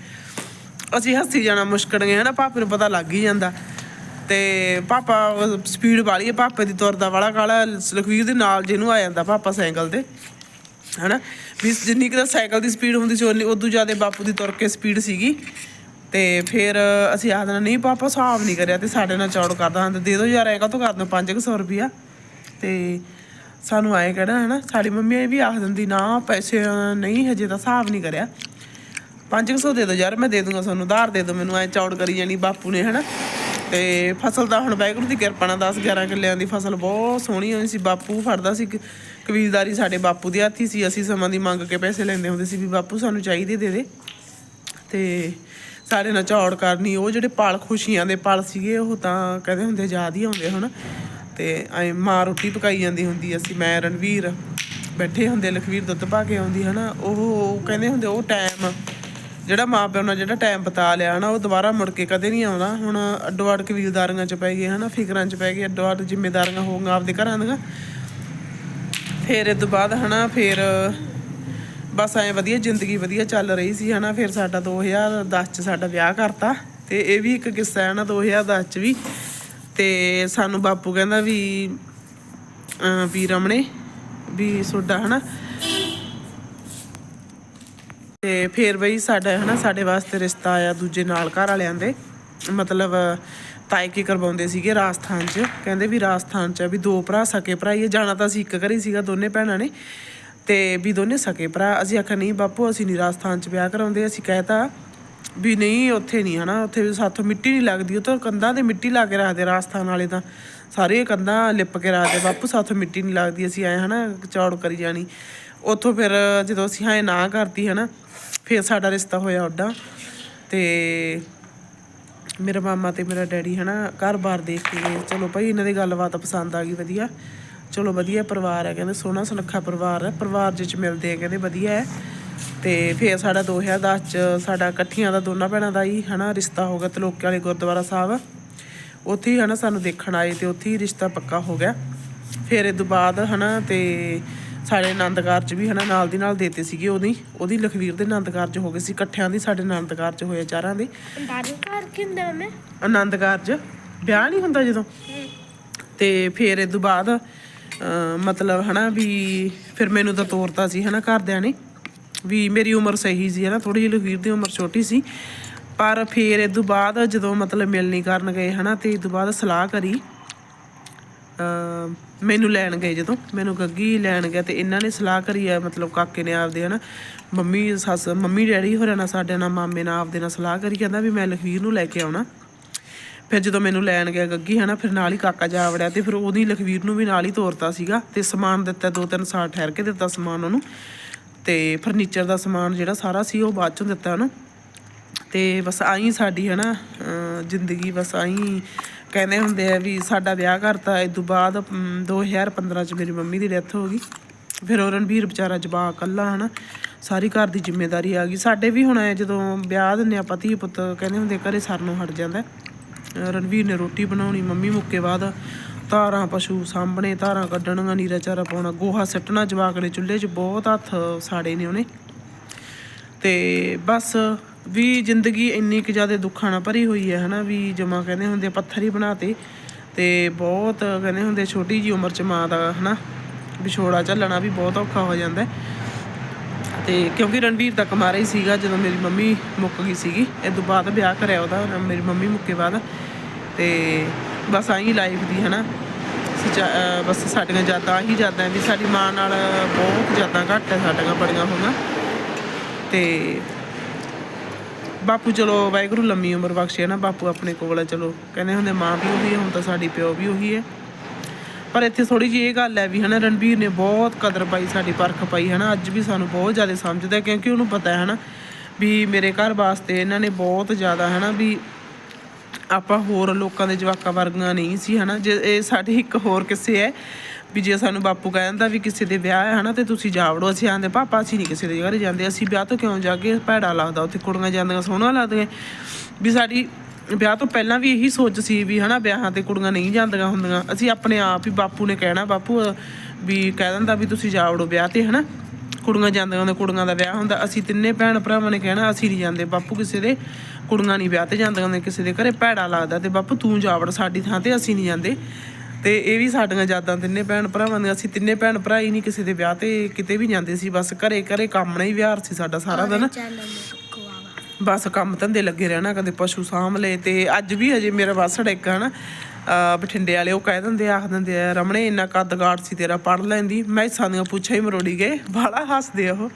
ਅਸੀਂ ਹੱਸੀ ਜਾਣਾ ਮੁਸ਼ਕਲ ਗਏ ਹਨਾ ਪਾਪੇ ਨੂੰ ਪਤਾ ਲੱਗ ਹੀ ਜਾਂਦਾ। ਤੇ ਪਾਪਾ, ਸਪੀਡ ਵਾਲੀ ਹੈ ਪਾਪੇ ਦੀ ਤੁਰਦਾ ਵਾਲਾ ਕਾਲਾ ਲਖਵੀਰ ਦੇ ਨਾਲ ਜਿਹਨੂੰ ਆ ਜਾਂਦਾ ਪਾਪਾ ਸਾਈਕਲ ਤੇ, ਹਨਾ। ਵੀ ਜਿੰਨੀ ਕੁ ਸਾਈਕਲ ਦੀ ਸਪੀਡ ਹੁੰਦੀ ਸੀ ਉਨੀ ਉਦੋਂ ਜ਼ਿਆਦਾ ਬਾਪੂ ਦੀ ਤੁਰ ਕੇ ਸਪੀਡ ਸੀਗੀ। ਤੇ ਫਿਰ ਅਸੀਂ ਆਖਦੇ ਨਹੀਂ ਪਾਪਾ, ਹਿਸਾਬ ਨਹੀਂ ਕਰਿਆ ਤੇ ਸਾਡੇ ਨਾਲ ਚੌੜ ਕਰਦਾ ਹਾਂ ਤੇ ਦੇ ਦਿਓ ਯਾਰ ਐ ਕਾ ਕਰ ਦੋ 500 ਰੁਪਿਆ ਤੇ ਸਾਨੂੰ ਆਏ ਕਹਿਣਾ ਨਾ ਸਾਡੀ ਮੰਮੀ ਇਹ ਵੀ ਆਖ ਦਿੰਦੀ, ਨਾ, ਪੈਸੇ ਨਹੀਂ, ਹਜੇ ਤਾਂ ਹਿਸਾਬ ਨਹੀਂ ਕਰਿਆ। 500 ਦੇ ਦਿਓ ਯਾਰ ਮੈਂ ਦੇ ਦੂੰਗਾ ਤੁਹਾਨੂੰ, ਉਧਾਰ ਦੇ ਦਿਓ ਮੈਨੂੰ, ਐ ਚੌੜ ਕਰੀ ਜਾਣੀ ਬਾਪੂ ਨੇ, ਹਨਾ। ਤੇ ਫਸਲ ਤਾਂ ਹੁਣ ਵਾਹਿਗੁਰੂ ਦੀ ਕਿਰਪਾ ਨਾਲ 10 11 ਕਿੱਲਿਆਂ ਦੀ ਫਸਲ ਬਹੁਤ ਸੋਹਣੀ ਹੋਈ ਸੀ, ਬਾਪੂ ਫੜਦਾ ਸੀ, ਕ- ਕਬੀਲਦਾਰੀ ਸਾਡੇ ਬਾਪੂ ਦੇ ਹੱਥੀ ਸੀ, ਅਸੀਂ ਸਮਾਂ ਦੀ ਮੰਗ ਕੇ ਪੈਸੇ ਲੈਂਦੇ ਹੁੰਦੇ ਸੀ ਵੀ ਬਾਪੂ ਸਾਨੂੰ ਚਾਹੀਦੇ ਦੇ ਦੇ। ਤੇ ਸਾਡੇ ਨਾਲ ਚੌੜ ਕਰਨੀ, ਉਹ ਜਿਹੜੇ ਪਲ ਖੁਸ਼ੀਆਂ ਦੇ ਪਲ ਸੀਗੇ, ਉਹ ਤਾਂ ਕਹਿੰਦੇ ਹੁੰਦੇ ਯਾਦ ਹੀ ਆਉਂਦੇ ਹੁਣ। ਤੇ ਐ ਮਾਂ ਰੋਟੀ ਪਕਾਈ ਜਾਂਦੀ ਹੁੰਦੀ ਅਸੀਂ ਮੈਂ ਰਣਵੀਰ ਬੈਠੇ ਹੁੰਦੇ, ਲਖਵੀਰ ਦੁੱਧ ਪਾ ਕੇ ਆਉਂਦੀ, ਹਨਾ। ਉਹ ਉਹ ਕਹਿੰਦੇ ਹੁੰਦੇ, ਉਹ ਟਾਈਮ ਜਿਹੜਾ ਮਾਂ ਪਿਓ ਨਾਲ ਜਿਹੜਾ ਟਾਈਮ ਬਤਾ ਲਿਆ ਹਨਾ ਉਹ ਦੁਬਾਰਾ ਮੁੜ ਕੇ ਕਦੇ ਨਹੀਂ ਆਉਂਦਾ। ਹੁਣ ਅੱਡੋ ਅੱਡ ਕਬੀਲਦਾਰੀਆਂ ਚ ਪੈ ਗਏ, ਹਨਾ, ਫਿਕਰਾਂ ਚ ਪੈ ਗਏ, ਅੱਡੋ ਅੱਡ ਜ਼ਿੰਮੇਵਾਰੀਆਂ ਹੋ ਆਪਦੇ ਘਰਾਂ ਦੀਆਂ। ਫਿਰ ਇਹ ਤੋਂ ਬਾਅਦ, ਹਨਾ, ਫਿਰ ਬਸ ਐ ਵਧੀਆ ਜ਼ਿੰਦਗੀ ਵਧੀਆ ਚੱਲ ਰਹੀ ਸੀ ਹਨਾ, ਫਿਰ ਸਾਡਾ 2010 ਚ ਸਾਡਾ ਵਿਆਹ ਕਰਤਾ ਤੇ ਇਹ ਵੀ ਇੱਕ ਕਿੱਸਾ ਹੈ ਨਾ 2010 ਚ ਵੀ। ਤੇ ਸਾਨੂੰ ਬਾਪੂ ਕਹਿੰਦਾ ਵੀ, ਅਹ ਵੀ ਰਮਣੇ, ਵੀ ਸੋਡਾ ਹਨਾ। ਤੇ ਫਿਰ ਬਈ ਸਾਡਾ ਹਨਾ, ਸਾਡੇ ਵਾਸਤੇ ਰਿਸ਼ਤਾ ਆਇਆ ਦੂਜੇ ਨਾਲ ਘਰ ਵਾਲਿਆਂ ਦੇ। ਮਤਲਬ ਤਾਏ ਕੀ ਕਰਵਾਉਂਦੇ ਸੀਗੇ ਰਾਜਸਥਾਨ 'ਚ, ਕਹਿੰਦੇ ਵੀ ਰਾਜਸਥਾਨ 'ਚ ਆ ਵੀ ਦੋ ਭਰਾ, ਸਕੇ ਭਰਾ ਹੀ ਆ। ਜਾਣਾ ਤਾਂ ਅਸੀਂ ਇੱਕ ਘਰ ਹੀ ਸੀਗਾ, ਦੋਨੇ ਭੈਣਾਂ ਨੇ। ਤੇ ਵੀ ਦੋਨੇ ਸਕੇ ਭਰਾ। ਅਸੀਂ ਆਖਿਆ, ਨਹੀਂ ਬਾਪੂ, ਅਸੀਂ ਨਹੀਂ ਰਾਜਸਥਾਨ 'ਚ ਵਿਆਹ ਕਰਾਉਂਦੇ। ਅਸੀਂ ਕਹਿਤਾ ਵੀ ਨਹੀਂ, ਉੱਥੇ ਨਹੀਂ ਹਨਾ, ਉੱਥੇ ਸਾਥੋਂ ਮਿੱਟੀ ਨਹੀਂ ਲੱਗਦੀ। ਉਹ ਤਾਂ ਕੰਧਾਂ ਤੇ ਮਿੱਟੀ ਲਾ ਕੇ ਰੱਖਦੇ ਰਾਜਸਥਾਨ ਵਾਲੇ ਤਾਂ। ਸਾਰੇ ਕੰਧਾਂ ਲਿਪ ਕੇ ਰੱਖਦੇ, ਬਾਪੂ, ਸਾਥੋਂ ਮਿੱਟੀ ਨਹੀਂ ਲੱਗਦੀ, ਅਸੀਂ ਆਏ ਹਨਾ, ਚੌੜ ਕਰੀ ਜਾਣੀ। ਉੱਥੋਂ ਫਿਰ ਜਦੋਂ ਅਸੀਂ ਹਾਂ ਨਾ ਕਰਤੀ ਹਨਾ, ਫਿਰ ਸਾਡਾ ਰਿਸ਼ਤਾ ਹੋਇਆ ਉੱਡਾ ਤੇ ਮੇਰਾ ਮਾਮਾ ਤੇ ਮੇਰਾ ਡੈਡੀ ਹਨਾ, ਘਰ-ਬਾਰ ਦੇਖ ਕੇ ਚਲੋ ਭਾਈ, ਇਹਨਾਂ ਦੀ ਗੱਲਬਾਤ ਪਸੰਦ ਆ ਗਈ, ਵਧੀਆ। ਚਲੋ ਵਧੀਆ ਪਰਿਵਾਰ ਹੈ ਕਹਿੰਦੇ ਸੋਹਣਾ ਸੁਨੱਖਾ ਪਰਿਵਾਰ ਹੈ ਪਰਿਵਾਰ ਚ ਮਿਲਦੇ ਆ ਕਹਿੰਦੇ ਵਧੀਆ ਹੈ। ਤੇ ਫਿਰ ਸਾਡਾ 2010 ਚ ਸਾਡਾ ਇਕੱਠੀਆਂ ਦਾ ਦੋਨਾਂ ਭੈਣਾਂ ਦਾ ਹੀ ਹਨਾ ਰਿਸ਼ਤਾ ਹੋ ਗਿਆ ਤਲੋਕੇ ਵਾਲੇ ਗੁਰਦੁਆਰਾ ਸਾਹਿਬ। ਉੱਥੇ ਹੀ ਹਨਾ ਸਾਨੂੰ ਦੇਖਣ ਆਏ ਤੇ ਉੱਥੇ ਹੀ ਰਿਸ਼ਤਾ ਪੱਕਾ ਹੋ ਗਿਆ। ਫਿਰ ਇਹ ਤੋਂ ਬਾਅਦ ਹਨਾ ਤੇ ਸਾਡੇ ਆਨੰਦ ਕਾਰਜ ਵੀ ਹਨਾ ਨਾਲ ਦੀ ਨਾਲ ਦੇਤੇ ਸੀਗੇ ਉਹਦੀ। ਉਹਦੀ ਲਖਵੀਰ ਦੇ ਆਨੰਦ ਕਾਰਜ ਹੋ ਗਏ ਸੀ ਇਕੱਠਿਆਂ ਦੀ ਸਾਡੇ ਆਨੰਦ ਕਾਰਜ ਹੋਏ ਚਾਰਾਂ ਦੇ। ਦਾਰੂ ਘਰ ਕਿੰਦਾ ਮੈਂ ਆਨੰਦ ਕਾਰਜ? ਵਿਆਹ ਨਹੀਂ ਹੁੰਦਾ ਜਦੋਂ? ਤੇ ਫਿਰ ਇਹ ਤੋਂ ਬਾਅਦ ਮਤਲਬ ਹਨਾ ਵੀ ਫਿਰ ਮੈਨੂੰ ਤਾਂ ਤੋਰਤਾ ਸੀ ਹਨਾ ਘਰਦਿਆਂ ਨੇ ਵੀ ਮੇਰੀ ਉਮਰ ਸਹੀ ਸੀ ਹਨਾ ਥੋੜੀ ਜਿਹੀ ਲਖਵੀਰ ਦੀ ਉਮਰ ਛੋਟੀ ਸੀ। ਪਰ ਫਿਰ ਇਹ ਤੋਂ ਬਾਅਦ ਜਦੋਂ ਮਤਲਬ ਮਿਲਣੀ ਕਰਨ ਗਏ ਹਨਾ ਤੇ ਇਹ ਤੋਂ ਬਾਅਦ ਸਲਾਹ ਕਰੀ ਮੈਨੂੰ ਲੈਣ ਗਏ ਜਦੋਂ, ਮੈਨੂੰ ਗੱਗੀ ਲੈਣ ਗਿਆ ਤੇ ਇਹਨਾਂ ਨੇ ਸਲਾਹ ਕਰੀ ਆ, ਮਤਲਬ ਕਾਕੇ ਨੇ ਆਪਦੇ ਹਨਾ, ਮੰਮੀ, ਸੱਸ, ਮੰਮੀ ਡੈਡੀ ਹੋਰਾਂ ਨਾਲ, ਸਾਡੇ ਨਾਲ, ਮਾਮੇ ਨਾਲ ਆਪਦੇ ਨਾਲ ਸਲਾਹ ਕਰੀ, ਕਹਿੰਦਾ ਵੀ ਮੈਂ ਲਖਵੀਰ ਨੂੰ ਲੈ ਕੇ ਆਉਣਾ। ਫਿਰ ਜਦੋਂ ਮੈਨੂੰ ਲੈਣ ਗਿਆ ਗੱਗੀ ਹਨਾ ਫਿਰ ਨਾਲ ਹੀ ਕਾਕਾ ਜਾ ਵੜਿਆ ਤੇ ਫਿਰ ਉਹਦੀ ਲਖਵੀਰ ਨੂੰ ਵੀ ਨਾਲ ਹੀ ਤੋਰਤਾ ਸੀਗਾ ਤੇ ਸਮਾਨ ਦਿੱਤਾ ਦੋ ਤਿੰਨ ਸਾਲ ਠਹਿਰ ਕੇ ਦਿੱਤਾ ਸਮਾਨ ਉਹਨੂੰ ਤੇ ਫਰਨੀਚਰ ਦਾ ਸਮਾਨ ਜਿਹੜਾ ਸਾਰਾ ਸੀ ਉਹ ਬਾਅਦ ਚੋਂ ਦਿੱਤਾ ਉਹਨੂੰ। ਤੇ ਬਸ ਆਈ ਸਾਡੀ ਹਨਾ ਅਹ ਜ਼ਿੰਦਗੀ ਬਸ ਆਈ ਕਹਿੰਦੇ ਹੁੰਦੇ ਆ ਵੀ ਸਾਡਾ ਵਿਆਹ ਕਰਤਾ ਇਸ ਤੋਂ ਬਾਅਦ ਅਮ, 2015 ਚ ਮੇਰੀ ਮੰਮੀ ਦੀ ਡੈਥ ਹੋ ਗਈ। ਫਿਰ ਉਹ ਰਣਵੀਰ ਵਿਚਾਰਾ ਜਵਾਕ ਕੱਲਾ ਹਨਾ ਸਾਰੀ ਘਰ ਦੀ ਜ਼ਿੰਮੇਵਾਰੀ ਆ ਗਈ। ਸਾਡੇ ਵੀ ਹੁਣ ਐ ਜਦੋਂ ਵਿਆਹ ਦਿੰਦੇ ਆ ਪਤੀ ਪੁੱਤ ਕਹਿੰਦੇ ਹੁੰਦੇ ਘਰੇ ਨੂੰ ਹਟ ਜਾਂਦਾ। ਰਣਵੀਰ ਨੇ ਰੋਟੀ ਬਣਾਉਣੀ ਮੰਮੀ ਮੁੱਕੇ ਬਾਅਦ ਧਾਰਾਂ ਪਸ਼ੂ ਸਾਂਭਣੇ ਧਾਰਾਂ ਕੱਢਣੀਆਂ ਨੀਰਾ ਚਾਰਾ ਪਾਉਣਾ ਗੋਹਾ ਸੱਟਣਾ ਜਵਾਕ ਨੇ ਚੁੱਲ੍ਹੇ 'ਚ ਬਹੁਤ ਹੱਥ ਸਾੜੇ ਨੇ ਉਹਨੇ ਤੇ ਬਸ ਵੀ ਜ਼ਿੰਦਗੀ ਇੰਨੀ ਕੁ ਜ਼ਿਆਦਾ ਦੁੱਖਾਂ ਨਾਲ ਭਰੀ ਹੋਈ ਹੈ ਹਨਾ ਵੀ ਜਮਾ ਕਹਿੰਦੇ ਹੁੰਦੇ ਆ, ਪੱਥਰ ਹੀ ਬਣਾਤੇ ਤੇ ਬਹੁਤ ਕਹਿੰਦੇ ਹੁੰਦੇ ਛੋਟੀ ਜੀ ਉਮਰ 'ਚ ਮਾਂ ਦਾ ਹਨਾ ਵਿਛੋੜਾ ਝੱਲਣਾ ਵੀ ਬਹੁਤ ਔਖਾ ਹੋ ਜਾਂਦਾ ਹੈ। ਤੇ ਕਿਉਂਕਿ ਰਣਵੀਰ ਤਾਂ ਕੁਮਾਰਾ ਹੀ ਸੀਗਾ ਜਦੋਂ ਮੇਰੀ ਮੰਮੀ ਮੁੱਕ ਗਈ ਸੀਗੀ। ਇਹ ਤੋਂ ਬਾਅਦ ਵਿਆਹ ਕਰਿਆ ਉਹਦਾ ਮੇਰੀ ਮੰਮੀ ਮੁੱਕੇ ਬਾਅਦ। ਤੇ ਬਸ ਆਹੀ ਲਾਈਫ ਦੀ, ਹਨਾ। ਸੱਚਾ- ਬਸ ਸਾਡੀਆਂ ਯਾਦਾਂ ਆਹੀ ਯਾਦਾਂ ਵੀ, ਸਾਡੀ ਮਾਂ ਨਾਲ ਬਹੁਤ ਯਾਦਾਂ ਘੱਟ ਹੈ ਸਾਡੀਆਂ ਬੜੀਆਂ ਹੋਈਆਂ ਤੇ ਬਾਪੂ ਚਲੋ, ਵਾਹਿਗੁਰੂ ਲੰਮੀ ਉਮਰ ਬਖਸ਼ੇ ਨਾ ਬਾਪੂ ਆਪਣੇ ਕੋਲ ਚਲੋ। ਕਹਿੰਦੇ ਹੁੰਦੇ ਮਾਂ ਵੀ ਉਹੀ ਹੈ ਹੁਣ ਤਾਂ ਸਾਡੀ ਪਿਓ ਵੀ ਉਹੀ ਹੈ ਪਰ ਇੱਥੇ ਥੋੜੀ ਜਿਹੀ ਇਹ ਗੱਲ ਹੈ ਵੀ ਹਨਾ, ਰਣਬੀਰ ਨੇ ਬਹੁਤ ਕਦਰ ਪਾਈ, ਸਾਡੀ ਪਰਖ ਪਾਈ ਹਨਾ। ਅੱਜ ਵੀ ਸਾਨੂੰ ਬਹੁਤ ਜ਼ਿਆਦਾ ਸਮਝਦਾ ਕਿਉਂਕਿ ਉਹਨੂੰ ਪਤਾ ਹੈ ਹਨਾ ਵੀ ਮੇਰੇ ਘਰ ਵਾਸਤੇ ਇਹਨਾਂ ਨੇ ਬਹੁਤ ਜ਼ਿਆਦਾ ਹਨਾ ਵੀ ਆਪਾਂ ਹੋਰ ਲੋਕਾਂ ਦੇ ਜਵਾਕਾਂ ਵਰਗੀਆਂ ਨਹੀਂ ਸੀ ਹਨਾ। ਜੇ ਇਹ ਸਾਡੇ ਇੱਕ ਹੋਰ ਕਿਸੇ ਹੈ ਵੀ ਜੇ ਸਾਨੂੰ ਬਾਪੂ ਕਹਿੰਦਾ ਵੀ ਕਿਸੇ ਦੇ ਵਿਆਹ ਹੈ ਹਨਾ, ਤੇ ਤੁਸੀਂ ਜਾ ਵੜੋ ਅਸੀਂ ਆਂਦੇ ਪਾਪਾ, ਅਸੀਂ ਨਹੀਂ ਕਿਸੇ ਦੇ ਘਰੇ ਜਾਂਦੇ, ਅਸੀਂ ਵਿਆਹ ਤੋਂ ਕਿਉਂ ਜਾਗੇ? ਭੈੜਾ ਲੱਗਦਾ, ਉੱਥੇ ਕੁੜੀਆਂ ਜਾਂਦੀਆਂ, ਸੋਹਣਾ ਲੱਗਦੀਆਂ। ਵੀ ਸਾਡੀ ਵਿਆਹ ਤੋਂ ਪਹਿਲਾਂ ਵੀ ਇਹੀ ਸੋਚ ਸੀ ਵੀ ਹਨਾ ਵਿਆਹਾਂ ਤੇ ਕੁੜੀਆਂ ਨਹੀਂ ਜਾਂਦੀਆਂ ਹੁੰਦੀਆਂ। ਅਸੀਂ ਆਪਣੇ ਆਪ ਹੀ ਬਾਪੂ ਨੇ ਕਹਿਣਾ ਬਾਪੂ ਵੀ ਕਹਿ ਦਿੰਦਾ ਵੀ ਤੁਸੀਂ ਜਾ ਵੜੋ ਵਿਆਹ ਤੇ ਹਨਾ? ਕੁੜੀਆਂ ਜਾਂਦੀਆਂ ਹੁੰਦੀਆਂ ਕੁੜੀਆਂ ਦਾ ਵਿਆਹ ਹੁੰਦਾ। ਅਸੀਂ ਤਿੰਨੇ ਭੈਣ ਭਰਾਵਾਂ ਨੇ ਕਹਿਣਾ ਅਸੀਂ ਨਹੀਂ ਜਾਂਦੇ। ਬਾਪੂ ਕਿਸੇ ਦੇ ਕੁੜੀਆਂ ਨਹੀਂ ਵਿਆਹ ਤੇ ਜਾਂਦੀਆਂ ਹੁੰਦੀਆਂ ਕਿਸੇ ਦੇ ਘਰੇ ਭੈੜਾ ਲੱਗਦਾ ਤੇ ਬਾਪੂ ਤੂੰ ਜਾ ਵੜ ਸਾਡੀ ਥਾਂ ਤੇ ਅਸੀਂ ਨਹੀਂ ਜਾਂਦੇ। ਤੇ ਇਹ ਵੀ ਸਾਡੀਆਂ ਯਾਦਾਂ ਤਿੰਨੇ ਭੈਣ ਭਰਾਵਾਂ ਦੀਆਂ। ਅਸੀਂ ਤਿੰਨੇ ਭੈਣ ਭਰਾ ਹੀ ਨਹੀਂ ਕਿਸੇ ਦੇ ਵਿਆਹ ਤੇ ਕਿਤੇ ਵੀ ਜਾਂਦੇ ਸੀ। ਬਸ ਘਰੇ ਘਰੇ ਕੰਮ ਨਾਲ ਹੀ ਵਿਹਾਰ ਸੀ ਸਾਡਾ ਸਾਰਾ ਦਿਨ। ਬਸ ਕੰਮ ਧੰਦੇ ਲੱਗੇ ਰਹਿਣਾ, ਕਦੇ ਪਸ਼ੂ ਸਾਂਭ ਲਏ ਤੇ ਅੱਜ ਵੀ ਹਜੇ ਮੇਰਾ ਵਾਸੜ ਇੱਕ ਹਨਾ। ਅਹ ਬਠਿੰਡੇ ਵਾਲੇ ਉਹ ਕਹਿ ਦਿੰਦੇ ਆਖ ਦਿੰਦੇ ਆ, ਰਮਣੇ ਇੰਨਾ ਕੱਦ ਕਾਠ ਸੀ ਤੇਰਾ, ਪੜ ਲੈਂਦੀ। ਮੈਂ ਦੀਆਂ ਪੁੱਛਾਂ ਹੀ ਮਰੋੜੀ ਗਏ ਬਾਲਾ ਹੱਸਦੇ ਉਹ।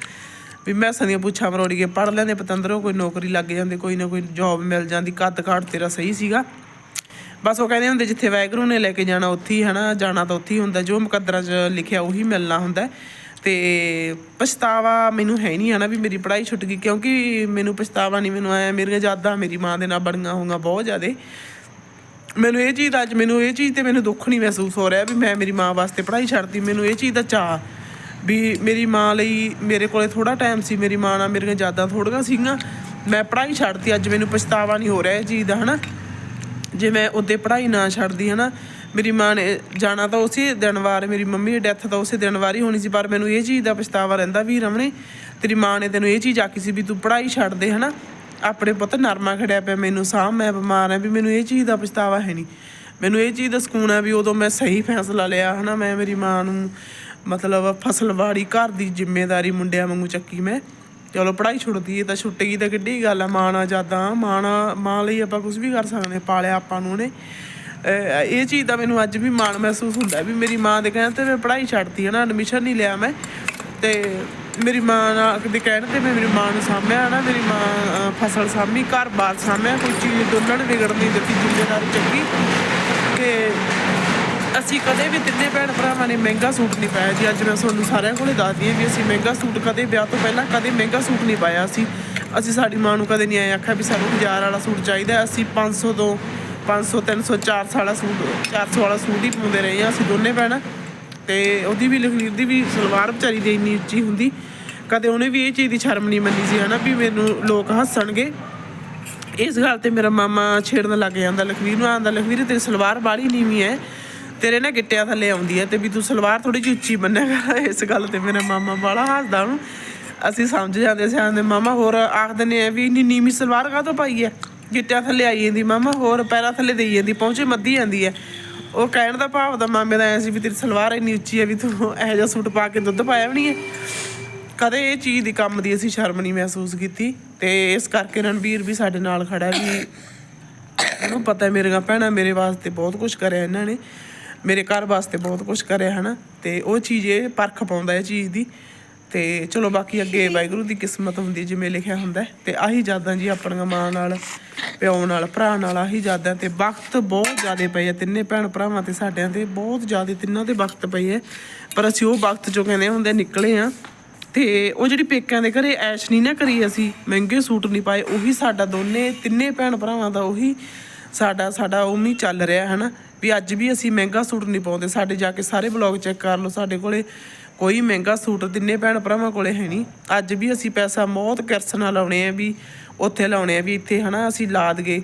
ਵੀ ਮੈਂ ਦੀਆਂ ਪੁੱਛਾਂ ਮਰੋੜੀ ਗਏ, ਪੜ ਲੈਂਦੇ ਪਤੰਦਰੋਂ, ਕੋਈ ਨੌਕਰੀ ਲੱਗ ਜਾਂਦੀ, ਕੋਈ ਨਾ ਕੋਈ ਜੌਬ ਮਿਲ ਜਾਂਦੀ, ਕੱਦ ਕਾਠ ਤੇਰਾ ਸਹੀ ਸੀਗਾ। ਬਸ ਉਹ ਕਹਿੰਦੇ ਹੁੰਦੇ ਜਿੱਥੇ ਵਾਹਿਗੁਰੂ ਨੇ ਲੈ ਕੇ ਜਾਣਾ, ਉੱਥੇ ਹੀ ਹਨਾ, ਜਾਣਾ ਤਾਂ ਉੱਥੇ ਹੀ ਹੁੰਦਾ, ਜੋ ਮੁਕੱਦਰਾਂ 'ਚ ਲਿਖਿਆ ਉਹੀ ਮਿਲਣਾ ਹੁੰਦਾ। ਤੇ ਪਛਤਾਵਾ ਮੈਨੂੰ ਹੈ ਨਹੀਂ ਹਨਾ ਵੀ ਮੇਰੀ ਪੜ੍ਹਾਈ ਛੁੱਟ ਗਈ, ਕਿਉਂਕਿ ਮੈਨੂੰ ਪਛਤਾਵਾ ਨਹੀਂ, ਮੈਨੂੰ ਆਇਆ ਮੇਰੀਆਂ ਯਾਦਾਂ ਮੇਰੀ ਮਾਂ ਦੇ ਨਾਲ ਬੜੀਆਂ ਹੋਈਆਂ ਬਹੁਤ ਜ਼ਿਆਦੇ। ਮੈਨੂੰ ਇਹ ਚੀਜ਼ ਅੱਜ ਮੈਨੂੰ ਇਹ ਚੀਜ਼ ਤੇ ਮੈਨੂੰ ਦੁੱਖ ਨਹੀਂ ਮਹਿਸੂਸ ਹੋ ਰਿਹਾ ਵੀ ਮੈਂ ਮੇਰੀ ਮਾਂ ਵਾਸਤੇ ਪੜ੍ਹਾਈ ਛੱਡਤੀ। ਮੈਨੂੰ ਇਹ ਚੀਜ਼ ਦਾ ਚਾਅ ਵੀ ਮੇਰੀ ਮਾਂ ਲਈ ਮੇਰੇ ਕੋਲੇ ਥੋੜਾ ਟਾਈਮ ਸੀ, ਮੇਰੀ ਮਾਂ ਨਾਲ ਮੇਰੀਆਂ ਯਾਦਾਂ ਥੋੜੀਆਂ ਸੀਗੀਆਂ। ਮੈਂ ਪੜ੍ਹਾਈ ਛੱਡਤੀ, ਅੱਜ ਮੈਨੂੰ ਪਛਤਾਵਾ ਨਹੀਂ ਹੋ ਰਿਹਾ ਇਹ ਚੀਜ਼ ਦਾ ਹਨਾ। ਜੇ ਮੈਂ ਉਹਦੇ ਪੜ੍ਹਾਈ ਨਾ ਛੱਡਦੀ ਹਨਾ ਮੇਰੀ ਮਾਂ ਨੇ ਜਾਣਾ ਤਾਂ ਉਸੇ ਦਿਨ ਵਾਰ, ਮੇਰੀ ਮੰਮੀ ਦੀ ਡੈਥ ਤਾਂ ਉਸੇ ਦਿਨ ਵਾਰ ਹੀ ਹੋਣੀ ਸੀ, ਪਰ ਮੈਨੂੰ ਇਹ ਚੀਜ਼ ਦਾ ਪਛਤਾਵਾ ਰਹਿੰਦਾ ਵੀ ਰਮਣੇ, ਤੇਰੀ ਮਾਂ ਨੇ ਤੈਨੂੰ ਇਹ ਚੀਜ਼ ਆਖੀ ਸੀ ਵੀ ਤੂੰ ਪੜ੍ਹਾਈ ਛੱਡ ਦੇ, ਹਨਾ? ਆਪਣੇ ਪੁੱਤ ਨਰਮਾ ਖੜਿਆ ਪਿਆ, ਮੈਨੂੰ ਸਾਹ ਮੈਂ ਬਿਮਾਰ ਹਾਂ ਵੀ ਮੈਨੂੰ ਇਹ ਚੀਜ਼ ਦਾ ਪਛਤਾਵਾ ਹੈ ਨਹੀਂ। ਮੈਨੂੰ ਇਹ ਚੀਜ਼ ਦਾ ਸਕੂਨ ਹੈ ਵੀ ਉਦੋਂ ਮੈਂ ਸਹੀ ਫੈਸਲਾ ਲਿਆ, ਹਨਾ? ਮੈਂ ਮੇਰੀ ਮਾਂ ਨੂੰ ਮਤਲਬ ਫਸਲਵਾੜੀ ਘਰ ਦੀ ਜ਼ਿੰਮੇਵਾਰੀ ਮੁੰਡਿਆਂ ਵਾਂਗੂ ਚੱਕੀ ਮੈਂ। ਚਲੋ, ਪੜ੍ਹਾਈ ਛੁੱਟਦੀ ਹੈ ਤਾਂ ਛੁੱਟੇਗੀ ਤਾਂ ਕਿੱਡੀ ਗੱਲ ਆ, ਮਾਂ ਨਾਲ ਜ਼ਿਆਦਾ ਮਾਂ ਨਾਲ, ਮਾਂ ਲਈ ਆਪਾਂ ਕੁਝ ਵੀ ਕਰ ਸਕਦੇ ਪਾਲਿਆ ਆਪਾਂ ਨੂੰ ਉਹਨੇ। ਇਹ ਚੀਜ਼ ਦਾ ਮੈਨੂੰ ਅੱਜ ਵੀ ਮਾਣ ਮਹਿਸੂਸ ਹੁੰਦਾ ਵੀ ਮੇਰੀ ਮਾਂ ਦੇ ਕਹਿਣ ਤੇ ਮੈਂ ਪੜ੍ਹਾਈ ਛੱਡਤੀ ਹੈ ਨਾ ਐਡਮਿਸ਼ਨ ਨਹੀਂ ਲਿਆ ਮੈਂ। ਤੇ ਮੇਰੀ ਮਾਂ ਨਾਲ ਦੇ ਕਹਿਣ ਤੇ ਮੈਂ ਮੇਰੀ ਮਾਂ ਨੂੰ ਸਾਂਭਿਆ ਨਾ, ਮੇਰੀ ਮਾਂ ਫਸਲ ਸਾਂਭੀ, ਘਰ-ਬਾਰ ਸਾਂਭਿਆ, ਕੋਈ ਚੀਜ਼ ਦੋਨਾਂ ਨੇ ਵਿਗੜਨ ਨਹੀਂ ਦਿੱਤੀ, ਜ਼ਿੰਮੇਵਾਰੀ ਚੰਗੀ। ਤੇ ਅਸੀਂ ਕਦੇ ਵੀ ਤਿੰਨੇ ਭੈਣ ਭਰਾਵਾਂ ਨੇ ਮਹਿੰਗਾ ਸੂਟ ਨਹੀਂ ਪਾਇਆ ਜੀ। ਅੱਜ ਮੈਂ ਤੁਹਾਨੂੰ ਸਾਰਿਆਂ ਕੋਲੇ ਦੱਸਦੀ ਹਾਂ ਵੀ ਅਸੀਂ ਮਹਿੰਗਾ ਸੂਟ ਕਦੇ ਵਿਆਹ ਤੋਂ ਪਹਿਲਾਂ ਕਦੇ ਮਹਿੰਗਾ ਸੂਟ ਨਹੀਂ ਪਾਇਆ ਅਸੀਂ ਅਸੀਂ ਸਾਡੀ ਮਾਂ ਨੂੰ ਕਦੇ ਨਹੀਂ ਆਏ ਆਖਿਆ ਵੀ ਸਾਨੂੰ 1000 ਵਾਲਾ ਸੂਟ ਚਾਹੀਦਾ ਹੈ। ਅਸੀਂ 500 ਤੋਂ 500 300 400 ਵਾਲਾ ਸੂਟ 400 ਵਾਲਾ ਸੂਟ ਹੀ ਪਾਉਂਦੇ ਰਹੇ ਹਾਂ ਅਸੀਂ ਦੋਨੇ ਭੈਣਾਂ। ਤੇ ਉਹਦੀ ਵੀ ਲਖਵੀਰ ਦੀ ਵੀ ਸਲਵਾਰ ਵਿਚਾਰੀ ਦੀ ਇੰਨੀ ਉੱਚੀ ਹੁੰਦੀ। ਕਦੇ ਉਹਨੇ ਵੀ ਇਹ ਚੀਜ਼ ਦੀ ਸ਼ਰਮ ਨਹੀਂ ਮੰਨੀ ਸੀ ਹਨਾ ਵੀ ਮੈਨੂੰ ਲੋਕ ਹੱਸਣਗੇ। ਇਸ ਗੱਲ ਤੇ ਮੇਰਾ ਮਾਮਾ ਛੇੜਨ ਲੱਗ ਜਾਂਦਾ। ਲਖਵੀਰ ਨੂੰ ਆਂਦਾ, ਲਖਵੀਰ, ਤੇਰੀ ਸਲਵਾਰ ਬਾੜੀ ਨੀਵੀਂ ਹੈ ਤੇਰੇ ਨਾ ਗਿੱਟਿਆਂ ਥੱਲੇ ਆਉਂਦੀ ਹੈ ਤੇ ਵੀ ਤੂੰ ਸਲਵਾਰ ਥੋੜੀ ਜਿਹੀ ਉੱਚੀ ਬੰਨਿਆ ਕਰ। ਇਸ ਗੱਲ ਤੇ ਮੇਰਾ ਮਾਮਾ ਬਾਲਾ ਹੱਸਦਾ ਉਹਨੂੰ। ਅਸੀਂ ਸਮਝ ਜਾਂਦੇ ਸੀ, ਆਂਦੇ, ਮਾਮਾ, ਹੋਰ ਆਖ ਦਿੰਦੇ ਆ ਵੀ ਇੰਨੀ ਨੀਵੀਂ ਸਲਵਾਰ ਕਾਹ ਤੋਂ ਪਾਈ ਹੈ ਗਿੱਟਿਆਂ ਥੱਲੇ ਆਈ ਜਾਂਦੀ, ਮਾਮਾ ਹੋਰ ਪੈਰਾਂ ਥੱਲੇ ਦੇਈ ਜਾਂਦੀ, ਪਹੁੰਚੇ ਮੱਧੀ ਜਾਂਦੀ ਹੈ ਉਹ ਕਹਿਣ ਦਾ ਭਾਵ ਦਾ ਮਾਮੇ ਦਾ ਐ ਸੀ ਵੀ ਤੇਰੀ ਸਲਵਾਰ ਇੰਨੀ ਉੱਚੀ ਹੈ ਵੀ ਤੂੰ ਇਹੋ ਜਿਹਾ ਸੂਟ ਪਾ ਕੇ ਦੁੱਧ ਪਾਇਆ ਵੀ ਨਹੀਂ ਹੈ ਕਦੇ ਇਹ ਚੀਜ਼ ਦੀ ਕੰਮ ਦੀ ਅਸੀਂ ਸ਼ਰਮ ਨਹੀਂ ਮਹਿਸੂਸ ਕੀਤੀ ਤੇ ਇਸ ਕਰਕੇ ਰਣਵੀਰ ਵੀ ਸਾਡੇ ਨਾਲ ਖੜਾ ਵੀ ਉਹਨੂੰ ਪਤਾ ਮੇਰੀਆਂ ਭੈਣਾਂ ਮੇਰੇ ਵਾਸਤੇ ਬਹੁਤ ਕੁਝ ਕਰਿਆ ਇਹਨਾਂ ਨੇ, ਮੇਰੇ ਘਰ ਵਾਸਤੇ ਬਹੁਤ ਕੁਝ ਕਰਿਆ, ਹਨਾ। ਤੇ ਉਹ ਚੀਜ਼ ਇਹ ਪਰਖ ਪਾਉਂਦਾ ਇਹ ਚੀਜ਼ ਦੀ। ਤੇ ਚਲੋ ਬਾਕੀ ਅੱਗੇ ਵਾਹਿਗੁਰੂ ਦੀ ਕਿਸਮਤ ਹੁੰਦੀ ਹੈ, ਜਿਵੇਂ ਲਿਖਿਆ ਹੁੰਦਾ ਹੈ। ਤੇ ਆਹੀ ਯਾਦਾਂ ਜੀ ਆਪਣੀਆਂ ਮਾਂ ਨਾਲ ਪਿਓ ਨਾਲ ਭਰਾ ਨਾਲ ਆਹੀ ਯਾਦਾਂ ਤੇ ਵਕਤ ਬਹੁਤ ਜ਼ਿਆਦੇ ਪਏ ਆ। ਤਿੰਨੇ ਭੈਣ ਭਰਾਵਾਂ ਤੇ ਸਾਡਿਆਂ ਤੇ ਬਹੁਤ ਜ਼ਿਆਦੇ ਤਿੰਨਾਂ ਦੇ ਵਕਤ ਪਏ ਆ। ਪਰ ਅਸੀਂ ਉਹ ਵਕਤ ਚੋਂ ਕਹਿੰਦੇ ਹੁੰਦੇ ਨਿਕਲੇ ਆ। ਤੇ ਉਹ ਜਿਹੜੀ ਪੇਕਿਆਂ ਦੇ ਘਰੇ ਐਸ਼ ਨਹੀਂ ਨਾ ਕਰੀ ਅਸੀਂ ਮਹਿੰਗੇ ਸੂਟ ਨਹੀਂ ਪਾਏ ਉਹੀ ਸਾਡਾ ਦੋਨੇ ਤਿੰਨੇ ਭੈਣ ਭਰਾਵਾਂ ਦਾ ਉਹੀ ਸਾਡਾ ਸਾਡਾ ਉਵੇਂ ਹੀ ਚੱਲ ਰਿਹਾ ਹੈ ਨਾ ਵੀ ਅੱਜ ਵੀ ਅਸੀਂ ਮਹਿੰਗਾ ਸੂਟ ਨਹੀਂ ਪਾਉਂਦੇ ਸਾਡੇ ਜਾ ਕੇ ਸਾਰੇ ਬਲੌਗ ਚੈੱਕ ਕਰ ਲਓ ਸਾਡੇ ਕੋਲੇ ਕੋਈ ਮਹਿੰਗਾ ਸੂਟ ਤਿੰਨੇ ਭੈਣ ਭਰਾਵਾਂ ਕੋਲੇ ਹੈ ਨਹੀਂ। ਅੱਜ ਵੀ ਅਸੀਂ ਪੈਸਾ ਬਹੁਤ ਕਿਰਸ ਨਾਲ ਲਾਉਣੇ ਆ ਵੀ ਉੱਥੇ ਲਾਉਣੇ ਆ ਵੀ ਇੱਥੇ ਹਨਾ ਅਸੀਂ ਲਾ ਦਈਏ।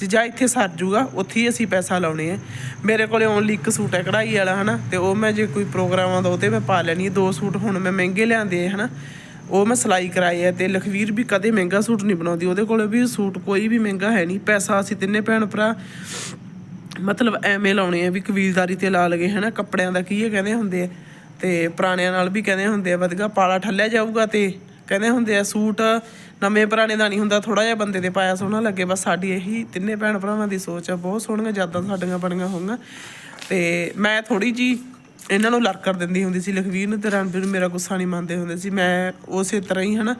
ਤੇ ਜਾਂ ਇੱਥੇ ਸਰ ਜੂਗਾ, ਉੱਥੇ ਹੀ ਅਸੀਂ ਪੈਸਾ ਲਾਉਣੇ ਆ। ਮੇਰੇ ਕੋਲੇ ਓਨਲੀ ਇੱਕ ਸੂਟ ਹੈ ਕਢਾਈ ਵਾਲਾ ਹਨਾ, ਤੇ ਉਹ ਮੈਂ ਜੇ ਕੋਈ ਪ੍ਰੋਗਰਾਮ ਆਉਂਦਾ ਉਹਤੇ ਮੈਂ ਪਾ ਲੈਣੀ ਆ। ਦੋ ਸੂਟ ਹੁਣ ਮੈਂ ਮਹਿੰਗੇ ਲਿਆਂਦੇ ਆ ਹਨਾ, ਉਹ ਮੈਂ ਸਿਲਾਈ ਕਰਾਏ ਹੈ ਤੇ ਲਖਵੀਰ ਵੀ ਕਦੇ ਮਹਿੰਗਾ ਸੂਟ ਨਹੀਂ ਬਣਾਉਂਦੀ। ਉਹਦੇ ਕੋਲੇ ਵੀ ਸੂਟ ਕੋਈ ਵੀ ਮਹਿੰਗਾ ਹੈ ਨਹੀਂ। ਪੈਸਾ ਅਸੀਂ ਤਿੰਨੇ ਭੈਣ ਭਰਾ। ਮਤਲਬ ਐਵੇਂ ਲਾਉਣੇ ਆ ਵੀ ਕਬੀਲਦਾਰੀ ਤੇ ਲਾ ਲਗੇ ਹਨਾ, ਕੱਪੜਿਆਂ ਦਾ ਕੀ ਹੈ ਕਹਿੰਦੇ ਹੁੰਦੇ ਆ। ਤੇ ਪੁਰਾਣਿਆਂ ਨਾਲ ਵੀ ਕਹਿੰਦੇ ਹੁੰਦੇ ਆ ਵਧਗਾ ਪਾਲਾ ਠੱਲਿਆ ਜਾਊਗਾ ਤੇ ਕਹਿੰਦੇ ਹੁੰਦੇ ਆ, ਸੂਟ ਨਵੇਂ ਪੁਰਾਣੇ ਦਾ ਨਹੀਂ ਹੁੰਦਾ ਥੋੜਾ ਜਿਹਾ ਬੰਦੇ ਦੇ ਪਾਇਆ ਸੋਹਣਾ ਲੱਗੇ। ਬਸ ਸਾਡੀ ਇਹੀ ਤਿੰਨੇ ਭੈਣ ਭਰਾਵਾਂ ਦੀ ਸੋਚ ਆ, ਬਹੁਤ ਸੋਹਣੀਆਂ ਯਾਦਾਂ ਸਾਡੀਆਂ ਬਣੀਆਂ ਹੋਈਆਂ। ਤੇ ਮੈਂ ਥੋੜੀ ਜੀ ਇਹਨਾਂ ਨੂੰ ਲੜ ਕਰ ਦਿੰਦੀ ਹੁੰਦੀ ਸੀ, ਲਖਵੀਰ ਨੂੰ ਤੇ ਰਣਵੀਰ ਨੂੰ ਮੇਰਾ ਗੁੱਸਾ ਨਹੀਂ ਮੰਨਦੇ ਹੁੰਦੇ ਸੀ। ਮੈਂ ਉਸੇ ਤਰ੍ਹਾਂ ਹੀ ਹਨਾ,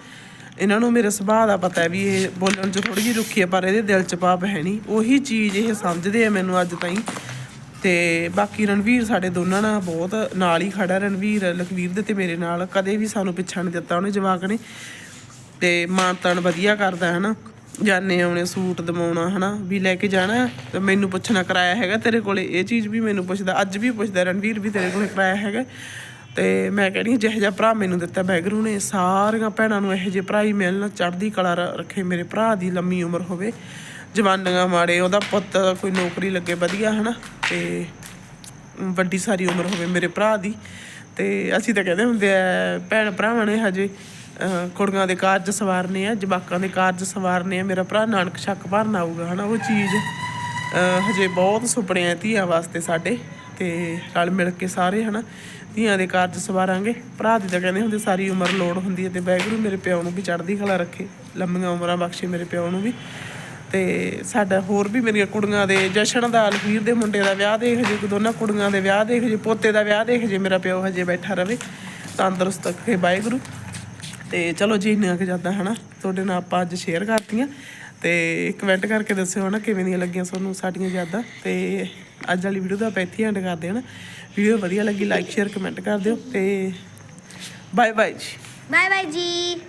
ਇਹਨਾਂ ਨੂੰ ਮੇਰੇ ਸੁਭਾਅ ਦਾ ਪਤਾ ਹੈ ਵੀ ਇਹ ਬੋਲਣ 'ਚ ਥੋੜੀ ਜਿਹੀ ਰੁੱਖੀ ਹੈ ਪਰ ਇਹਦੇ ਦਿਲ 'ਚ ਪਾਪ ਹੈ ਨਹੀਂ। ਉਹੀ ਚੀਜ਼ ਇਹ ਸਮਝਦੇ ਆ ਮੈਨੂੰ ਅੱਜ ਤਾਈਂ। ਤੇ ਬਾਕੀ ਰਣਵੀਰ ਸਾਡੇ ਦੋਨਾਂ ਨਾਲ ਬਹੁਤ ਨਾਲ ਹੀ ਖੜਾ ਰਣਵੀਰ, ਲਖਵੀਰ ਦੇ ਤੇ ਮੇਰੇ ਨਾਲ ਕਦੇ ਵੀ ਸਾਨੂੰ ਪਿੱਛਾ ਨਹੀਂ ਦਿੱਤਾ ਉਹਨੇ ਜਵਾਕ ਨੇ। ਤੇ ਮਾਨ ਤਾਨ ਵਧੀਆ ਕਰਦਾ ਹੈ ਨਾ। ਜਾਣੇ ਆਉਣੇ ਸੂਟ ਦਵਾਉਣਾ, ਹਨਾ, ਵੀ ਲੈ ਕੇ ਜਾਣਾ ਤੇ ਮੈਨੂੰ ਪੁੱਛਣਾ ਕਰਾਇਆ ਹੈਗਾ ਤੇਰੇ ਕੋਲੇ। ਇਹ ਚੀਜ਼ ਵੀ ਮੈਨੂੰ ਪੁੱਛਦਾ, ਅੱਜ ਵੀ ਪੁੱਛਦਾ ਰਣਵੀਰ ਵੀ ਤੇਰੇ ਕੋਲੇ ਕਰਾਇਆ ਹੈਗਾ ਤੇ ਮੈਂ ਕਹਿੰਦੀ ਜਿਹੋ ਜਿਹਾ ਭਰਾ ਮੈਨੂੰ ਦਿੱਤਾ ਬੈਗਰੂ ਨੇ, ਸਾਰੀਆਂ ਭੈਣਾਂ ਨੂੰ ਇਹੋ ਜਿਹੇ ਭਰਾ ਹੀ ਮਿਲਣ, ਚੜ੍ਹਦੀ ਕਲਾ ਰੱਖੇ ਮੇਰੇ ਭਰਾ ਦੀ ਲੰਮੀ ਉਮਰ ਹੋਵੇ। ਜਵਾਨੀਆਂ ਮਾੜੇ, ਉਹਦਾ ਪੁੱਤ ਕੋਈ ਨੌਕਰੀ ਲੱਗੇ ਵਧੀਆ, ਹਨਾ? ਤੇ ਵੱਡੀ ਸਾਰੀ ਉਮਰ ਹੋਵੇ ਮੇਰੇ ਭਰਾ ਦੀ। ਤੇ ਅਸੀਂ ਤਾਂ ਕਹਿੰਦੇ ਹੁੰਦੇ ਆ, ਭੈਣ ਭਰਾਵਾਂ ਨੇ ਹਜੇ ਕੁੜੀਆਂ ਦੇ ਕਾਰਜ ਸਵਾਰਨੇ ਆ, ਜਵਾਕਾਂ ਦੇ ਕਾਰਜ ਸਵਾਰਨੇ ਆ। ਮੇਰਾ ਭਰਾ ਨਾਨਕ ਛੱਕ ਭਰਨ ਆਊਗਾ, ਹਨਾ? ਉਹ ਚੀਜ਼ ਹਜੇ ਬਹੁਤ ਸੁਪਨੇ ਆ ਧੀਆਂ ਵਾਸਤੇ ਸਾਡੇ, ਤੇ ਰਲ ਮਿਲ ਕੇ ਸਾਰੇ, ਹਨਾ? ਧੀਆਂ ਦੇ ਕਾਰਜ ਸਵਾਰਾਂਗੇ। ਭਰਾ ਦੀ ਤਾਂ ਕਹਿੰਦੇ ਹੁੰਦੇ ਸਾਰੀ ਉਮਰ ਲੋੜ ਹੁੰਦੀ ਹੈ ਤੇ ਵਾਹਿਗੁਰੂ ਮੇਰੇ ਪਿਓ ਨੂੰ ਵੀ ਚੜ੍ਹਦੀ ਕਲਾ ਰੱਖੇ, ਲੰਮੀਆਂ ਉਮਰਾਂ ਬਖਸ਼ੇ ਮੇਰੇ ਪਿਓ ਨੂੰ ਵੀ। ਤੇ ਸਾਡਾ ਹੋਰ ਵੀ ਮੇਰੀਆਂ ਕੁੜੀਆਂ ਦੇ, ਜਸ਼ਨ ਦਾ ਲਖੀਰ ਦੇ ਮੁੰਡੇ ਦਾ ਵਿਆਹ ਦੇਖ ਜੇ ਦੋਨਾਂ ਕੁੜੀਆਂ ਦੇ ਵਿਆਹ ਦੇਖ ਜੇ, ਪੋਤੇ ਦਾ ਵਿਆਹ ਦੇਖ ਜੇ, ਮੇਰਾ ਪਿਓ ਹਜੇ ਬੈਠਾ ਰਵੇ, ਤੰਦਰੁਸਤ ਰੱਖੇ ਵਾਹਿਗੁਰੂ। ਤੇ ਚਲੋ ਜੀ ਇੰਨਾ ਕੁ ਜ਼ਿਆਦਾ ਹਨਾ, ਤੁਹਾਡੇ ਨਾਲ ਆਪਾਂ ਅੱਜ ਸ਼ੇਅਰ ਕਰਤੀਆਂ। ਤੇ ਕਮੈਂਟ ਕਰਕੇ ਦੱਸਿਓ ਹਨਾ, ਕਿਵੇਂ ਦੀਆਂ ਲੱਗੀਆਂ ਤੁਹਾਨੂੰ ਸਾਡੀਆਂ ਯਾਦਾਂ। ਤੇ ਅੱਜ ਵਾਲੀ ਵੀਡੀਓ ਦਾ ਆਪਾਂ ਇੱਥੇ ਐਂਡ ਕਰਦੇ ਹਾਂ ਨਾ ਵੀਡੀਓ ਵਧੀਆ ਲੱਗੀ ਲਾਈਕ ਸ਼ੇਅਰ ਕਮੈਂਟ ਕਰ ਦਿਓ। ਤੇ ਬਾਏ ਬਾਏ ਜੀ। ਬਾਏ ਬਾਏ ਜੀ।